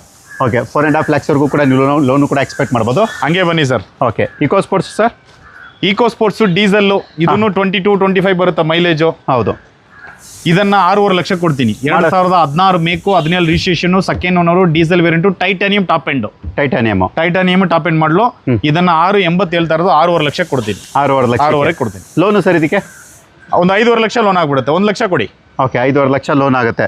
ಓಕೆ ಫೋರ್ ಆ್ಯಂಡ್ ಹಾಫ್ ಲ್ಯಾಕ್ಸ್ವರೆಗೂ ಕೂಡ ನೀವು ಲೋನ್ ಲೋನು ಕೂಡ ಎಕ್ಸ್ಪೆಕ್ಟ್ ಮಾಡ್ಬೋದು. ಹಂಗೆ ಬನ್ನಿ sir. Okay Eco sports sir Eco sports diesel ಇದನ್ನು ಟ್ವೆಂಟಿ ಟು ಟ್ವೆಂಟಿ ಫೈವ್ ಬರುತ್ತೆ ಮೈಲೇಜು ಹೌದು. ಇದನ್ನ ಆರೂವರೆ ಲಕ್ಷ ಕೊಡ್ತೀನಿ. ಎರಡು ಸಾವಿರದ ಹದಿನಾರು ಮೇಕು ಹದಿನೇಳು registration second owner diesel variant titanium top end titanium titanium top end model. ಇದನ್ನ ಆರು ಎಂಬತ್ತು ಹೇಳ್ತಾ ಇರೋದು ಆರೂವರೆ ಲಕ್ಷ ಕೊಡ್ತೀನಿ. ಆರೂವರೆ ಲಕ್ಷ ಆರೂವರೆ ಕೊಡ್ತೀನಿ. ಲೋನು ಸರ್ ಇದಕ್ಕೆ? ಒಂದು ಐದೂವರೆ ಲಕ್ಷ ಲೋನ್ ಆಗಿಬಿಡುತ್ತೆ. ಒಂದು ಲಕ್ಷ ಕೊಡಿ. ಓಕೆ ಐದೂವರೆ ಲಕ್ಷ ಲೋನ್ ಆಗುತ್ತೆ.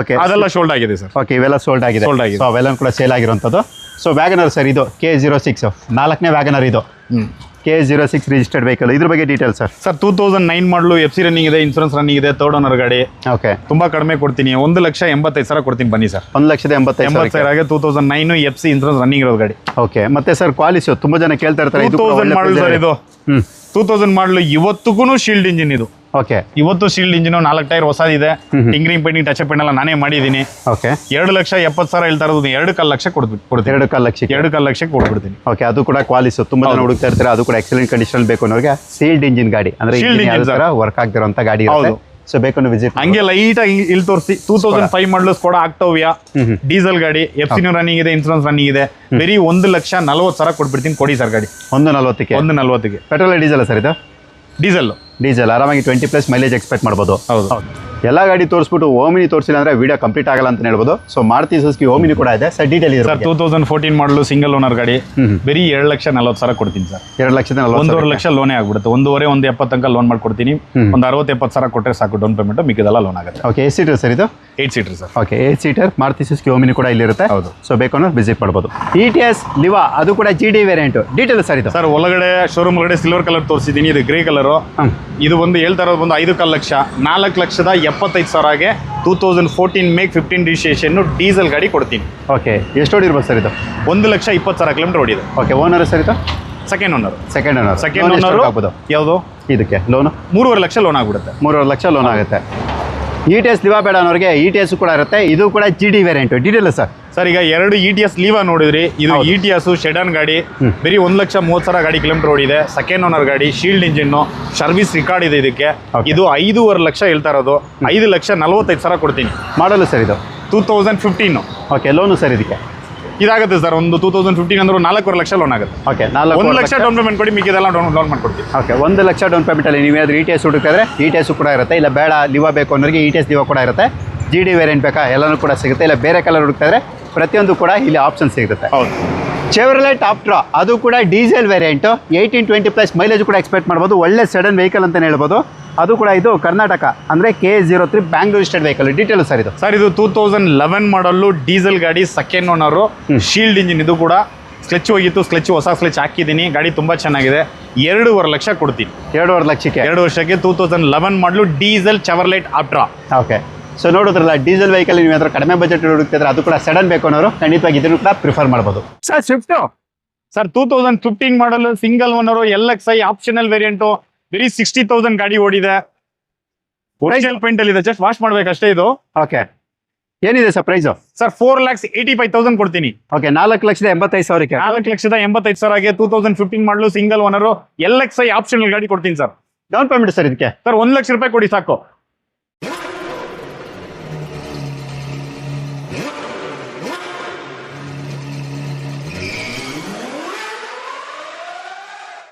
ಓಕೆ ಅದೆಲ್ಲ ಶೋಲ್ಡ್ ಆಗಿದೆ ಸರ್. ಓಕೆ ಇವೆಲ್ಲ ಸೋಲ್ಡ್ ಆಗಿದೆ. Sold ಆಗಿದೆ. ಸೊ ಅವೆಲ್ಲ ಕೂಡ ಸೇಲ್ ಆಗಿರುವಂಥದ್ದು. ಸೊ ವ್ಯಾಗನರ್ ಸರ್ ಇದು ಕೆ ಜೀರೋ ಸಿಕ್ಸ್ ನಾಲ್ಕನೇ ವ್ಯಾಗನರ್ ಇದು. ಹ್ಮ್. K zero six registered vehicle ಇದ್ರ ಬಗ್ಗೆ detail sir sir two thousand nine model F C running ಇದೆ ಇನ್ಸೂರೆನ್ಸ್ ರನ್ನಿಂಗ್ ಇದೆ ತರ್ಡ್ ಓನರ್ ಗಾಡಿ. ಓಕೆ ತುಂಬಾ ಕಡಿಮೆ ಕೊಡ್ತೀನಿ. ಒಂದು ಲಕ್ಷ ಎಂಬತ್ತೈದು ಸಾವಿರ ಕೊಡ್ತೀನಿ ಬನ್ನಿ ಸರ್ ಒಂದು ಲಕ್ಷದ ಎಂಬತ್ತೈದು ಎಂಬತ್ತು ಸಾವಿರ ಹಾಗೆ two thousand nine F C insurance running ಇರೋದು ಗಾಡಿ. ಓಕೆ ಮತ್ತೆ ಸರ್ ಕ್ವಾಲಿಸು ತುಂಬಾ ಜನ ಕೇಳ್ತಾ ಇರ್ತಾರೆ ಟೂ ಇದು ಕೂಡ ತೌಸಂಡ್ ಒಳ್ಳೆ ಮಾಡಲ್ ಸರ್ ಇದು. ಹ್ಞೂ ಟೂ ತೌಸಂಡ್ ಮಾಡಲು ಇವತ್ತಿಗೂ ಶೀಲ್ಡ್ ಇಂಜಿನ್ ಇದು. ಓಕೆ ಇವತ್ತು ಶೀಲ್ಡ್ ಇಂಜಿನ್ ನಾಲ್ಕು ಟೈರ್ ಹೊಸದಿದೆ. ಟಿಂಗ್ರಿಂಗ್ ಪೇಂಟಿಂಗ್ ಟಚ್ ಅಪ್ ಎಲ್ಲ ನಾನೇ ಮಾಡಿದ್ದೀನಿ. ಓಕೆ ಎರಡು ಲಕ್ಷ ಎಪ್ಪತ್ತು ಸಾವಿರ ಹೇಳ್ತಾ ಇರೋದು ಎರಡು ಕಾಲು ಲಕ್ಷ ಕೊಡ್ಬಿಟ್ಟು ಕೊಡ್ತೀನಿ. ಎರಡು ಕಾಲು ಲಕ್ಷ ಎರಡು ಕಾಲು ಲಕ್ಷಕ್ಕೆ ಕೊಡ್ಬಿಡ್ತೀನಿ. ಓಕೆ ಅದು ಕೂಡ ಕ್ವಾಲಿಸು ತುಂಬಾ ಜನ ಹುಡುಕ್ತಾ ಇರ್ತಾರೆ ಅದು ಕೂಡ ಎಕ್ಸಲೆಂಟ್ ಕಂಡೀಷನ್ ಬೇಕು ಅನ್ನೋರಿಗೆ ಸೀಲ್ಡ್ ಇಂಜಿನ್ ಗಾಡಿ. ಅಂದ್ರೆ ವರ್ಕ್ ಆಗ್ತಿರೋಂಥ ಗಾಡಿ ಹೌದು. ಸೊ ಬೇಕು ವಿಸಿಟ್ ಹಂಗೆ ಲೈಟ್ ಆಗಿ ಇಲ್ಲಿ ತೋರಿಸಿ. ಟೂ ತೌಸಂಡ್ ಫೈವ್ ಮಾಡಲು ಕೂಡ ಆಕ್ಟೋವಿಯಾ ಡೀಸೆಲ್ ಗಾಡಿ ಎಫ್ ಸಿನೂ ರನ್ನಿಂಗ್ ಇದೆ ಇನ್ಸೂರೆನ್ಸ್ ರನ್ನಿಂಗ್ ಇದೆ. ಬರೀ ಒಂದು ಲಕ್ಷ ನಲ್ವತ್ತು ಸಾವಿರ ಕೊಟ್ಬಿಡ್ತೀನಿ ಕೊಡಿ ಸರ್ ಗಾಡಿ. ಒಂದು ನಲ್ವತ್ತಕ್ಕೆ? ಒಂದು ನಲ್ವತ್ತಕ್ಕೆ ಪೆಟ್ರೋಲ್ ಡೀಸೆಲ್ ಸರ್ ಇದು? ಡೀಸೆಲ್ ಡೀಸೆಲ್ ಆರಾಮಾಗಿ ಟ್ವೆಂಟಿ ಪ್ಲಸ್ ಮೈಲೇಜ್ ಎಕ್ಸ್ಪೆಕ್ಟ್ ಮಾಡ್ಬೋದು. ಹೌದು. ಎಲ್ಲ ಗಾಡಿ ತೋರಿಸ್ಬಿಟ್ಟು ಓಮಿನಿ ತೋರಿಸಿಲ್ಲ ಅಂದ್ರೆ ವಿಡಿಯೋ ಕಂಪ್ಲೀಟ್ ಆಗಲ್ಲ ಅಂತ ಹೇಳ್ಬೋದು. ಸೊ ಮಾರುತಿ ಸುಸ್ಕಿ ಓಮಿನಿ ಕೂಡ ಇದೆ. ಸರ್ ಡೀಟೇಲ್ ಇದೆ sir two thousand fourteen model single owner ಗಾಡಿ. ಬರೀ ಎರಡು ಲಕ್ಷ ನಲವತ್ತು ಸಾವಿರ ಕೊಡ್ತೀನಿ ಸರ್ ಎರಡು ಲಕ್ಷದ ಒಂದೂವರೆ ಲಕ್ಷ ಲೋನೇ ಆಗ್ಬಿಡುತ್ತೆ. ಒಂದೂವರೆ ಒಂದು ಎಪ್ಪತ್ತು ತನಕ ಲೋನ್ ಮಾಡ್ಕೊಡ್ತೀನಿ. ಒಂದು ಅರವತ್ತು ಎಪ್ಪತ್ತು ಸಾವಿರ ಕೊಟ್ಟರೆ ಸಾಕು ಡೌನ್ ಪೇಮೆಂಟ್ ಮಿಕ್ಕಿದೆಲ್ಲ ಲೋನ್ ಆಗುತ್ತೆ. ಓಕೆ ಏಟ್ ಸೀಟರ್ ಸರ್ ಇದು? Eight seater sir okay eight seater Maruti Suzuki Omni ಕೂಡ ಇಲ್ಲಿರುತ್ತೆ. ಹೌದು. ಸೊ ಬೇಕು ಅನ್ನೋದು ವಿಸಿಟ್ ಮಾಡ್ಬೋದು. ಇ ಟಿ ಎಸ್ ಲಿವಾ ಅದು ಕೂಡ G D variant detail sir ಇದು? ಸರ್ ಒಳಗಡೆ ಶೋರೂಮ್ ಒಳಗಡೆ ಸಿಲ್ವರ್ ಕಲರ್ ತೋರಿಸಿದ್ದೀನಿ. ಇದು ಗ್ರೇ ಕಲರು ಇದು ಒಂದು ಹೇಳ್ತಾ ಇರೋದು ಒಂದು ಐದು ಕಾಲು ಲಕ್ಷ. ನಾಲ್ಕು ಲಕ್ಷದ ಎಪ್ಪತ್ತೈದು ಸಾವಿರಗೆ two thousand fourteen make fifteen registration diesel ಗಾಡಿ ಕೊಡ್ತೀನಿ. ಓಕೆ ಎಷ್ಟು ಓಡಿರ್ಬೋದು ಸರ್ ಇದು? ಒಂದು ಲಕ್ಷ ಇಪ್ಪತ್ತು ಸಾವಿರ ಕಿಲೋಮೀಟರ್ ಓಡಿದೆ. ಓಕೆ ಓನರ್ ಸರ್ ಇದು? Second owner second owner second owner ಆಗ್ಬೋದು? ಯಾವುದು? ಇದಕ್ಕೆ ಲೋನು ಮೂರುವರೆ ಲಕ್ಷ ಲೋನ್ ಆಗ್ಬಿಡುತ್ತೆ. ಮೂರುವರೆ ಲಕ್ಷ ಲೋನ್ ಆಗುತ್ತೆ. ಇ ಟಿ ಎಸ್ ಲಿವಾ ಬೇಡ ಅನ್ನೋರಿಗೆ ಇ ಟಿ ಎಸ್ ಕೂಡ ಇರುತ್ತೆ. ಇದು ಕೂಡ G D variant detail sir. Sir ಈಗ ಎರಡು ಇ ಟಿ ಎಸ್ ಲೀವಾ ನೋಡಿದ್ರಿ. ಇದು. ಇ ಟಿ ಎಸ್ ಶೆಡನ್ ಗಾಡಿ. ಬರೀ ಒಂದು ಲಕ್ಷ ಮೂವತ್ತು ಸಾವಿರ ಗಾಡಿ ಕಿಲೋಮೀಟರ್ ಓಡಿದೆ. ಸೆಕೆಂಡ್ ಓನರ್ ಗಾಡಿ ಶೀಲ್ಡ್ ಇಂಜಿನ್ ಸರ್ವಿಸ್ ರಿಕಾರ್ಡ್ ಇದೆ ಇದಕ್ಕೆ. ಇದು ಐದೂವರೆ ಲಕ್ಷ ಹೇಳ್ತಾ ಇರೋದು. ಐದು ಲಕ್ಷ ನಲ್ವತ್ತೈದು ಸಾವಿರ ಕೊಡ್ತೀನಿ. ಮಾಡಲು ಸರ್ ಇದು? Two thousand fifteen okay loan sir ಇದಕ್ಕೆ? ಇದಾಗುತ್ತೆ ಸರ್ ಒಂದು ಟೂ ತೌಸಂಡ್ ಫಿಫ್ಟೀನ್ ಅಂದ್ರೆ ನಾಲ್ಕೂವರೆ ಲಕ್ಷ ಲೋನ್ ಆಗುತ್ತೆ. ಓಕೆ ನಾಲ್ಕು ಒಂದು ಲಕ್ಷ. ಡೌನ್ ಪೇಮೆಂಟ್ ಕೊಡಿ ಮಿಕ್ಕಿದೆಲ್ಲ ಡೌನ್ ಲೋನ್ ಮಾಡ್ಕೊಡ್ತೀವಿ. ಓಕೆ ಒಂದು ಲಕ್ಷ ಡೌನ್ ಪೇಮೆಂಟಲ್ಲಿ ನೀವು ಯಾವ್ದು ಇ ಟಿ ಎಸ್ ಹುಡುಕಿದ್ರೆ ಇ ಟಿ ಎಸ್ ಕೂಡ ಇರುತ್ತೆ. ಇಲ್ಲ ಬೇಡ ಲಿವಾ ಬೇಕು ಅನ್ನೋರಿಗೆ ಇ ಟಿ ಎಸ್ ಲಿವಾ ಕೂಡ ಇರುತ್ತೆ. ಜಿ ಡಿ ವೇರಿಯಂಟ್ ಬೇಕಾ ಎಲ್ಲನೂ ಕೂಡ ಸಿಗುತ್ತೆ. ಇಲ್ಲ ಬೇರೆ ಕಲರ್ ಹುಡುಕಿದ್ರೆ ಪ್ರತಿಯೊಂದು ಕೂಡ ಇಲ್ಲಿ ಆಪ್ಷನ್ ಸಿಗುತ್ತೆ. ಹೌದು. ಚೆವರ್ಲೆಟ್ ಆಪ್ಟ್ರಾ ಅದು ಕೂಡ diesel variant eighteen twenty plus mileage ಕೂಡ ಎಕ್ಸ್ಪೆಕ್ಟ್ ಮಾಡ್ಬೋದು. ಒಳ್ಳೆ ಸಡನ್ ವೆಹಿಕಲ್ ಅಂತಲೇ ಹೇಳ್ಬೋದು. ಅದು ಕೂಡ ಇದು ಕರ್ನಾಟಕ ಅಂದರೆ K zero three Bangalore state vehicle detail sir ಇದು? ಸರ್ ಇದು two thousand eleven model diesel ಗಾಡಿ ಸೆಕೆಂಡ್ ಓನರು ಶೀಲ್ಡ್ ಇಂಜಿನ್ ಇದು ಕೂಡ ಸ್ಲೆಚ್ ಹೋಗಿತ್ತು ಸ್ಲೆಚ್ ಹೊಸ ಸ್ಲೆಚ್ ಹಾಕಿದ್ದೀನಿ. ಗಾಡಿ ತುಂಬ ಚೆನ್ನಾಗಿದೆ. ಎರಡೂವರೆ ಲಕ್ಷ ಕೊಡ್ತೀನಿ. ಎರಡೂವರೆ ಲಕ್ಷಕ್ಕೆ? ಎರಡು ವರ್ಷಕ್ಕೆ two thousand eleven model diesel Chevrolet Optra okay so ನೋಡಿದ್ರಲ್ಲ ಡೀಸೆಲ್ ವೆಹಿಕಲ್ ನೀವು ಏನಾದ್ರೂ ಕಡಿಮೆ ಬಜೆಟ್ ಹುಡುಕ್ತಿದ್ರೆ ಅದು ಕೂಡ ಸಡನ್ ಬೇಕು ಅನ್ನೋರು ಖಂಡಿತವಾಗಿ ಇದನ್ನು ಕೂಡ ಪ್ರಿಫರ್ ಮಾಡ್ಬೋದು. Sir Swift sir two thousand fifteen model single owner L X I optional variant ಬರೀ ಸಿಕ್ಸ್ಟಿ ತೌಸಂಡ್ ಗಾಡಿ ಓಡಿದೆ. ಒರಿಜಿನಲ್ ಪೇಂಟ್ ಅಲ್ಲಿ ಇದೆ ಜಸ್ಟ್ ವಾಶ್ ಮಾಡ್ಬೇಕಷ್ಟೇ ಇದು. ಓಕೆ ಏನಿದೆ sir price sir four lakhs eighty five thousand ಕೊಡ್ತೀನಿ. ಓಕೆ ನಾಲ್ಕು ಲಕ್ಷದ ಎಂಬತ್ತೈದು ಸಾವಿರಕ್ಕೆ? ನಾಲ್ಕು ಲಕ್ಷದ ಎಂಬತ್ತೈದು ಸಾವಿರಗೆ two thousand fifteen model single owner L X I optional ಗಾಡಿ ಕೊಡ್ತೀನಿ ಸರ್ ಡೌನ್ ಪೇಮೆಂಟ್ ಸರ್ ಇದಕ್ಕೆ? ಸರ್ ಒಂದು ಲಕ್ಷ ರೂಪಾಯಿ ಕೊಡಿ ಸಾಕು.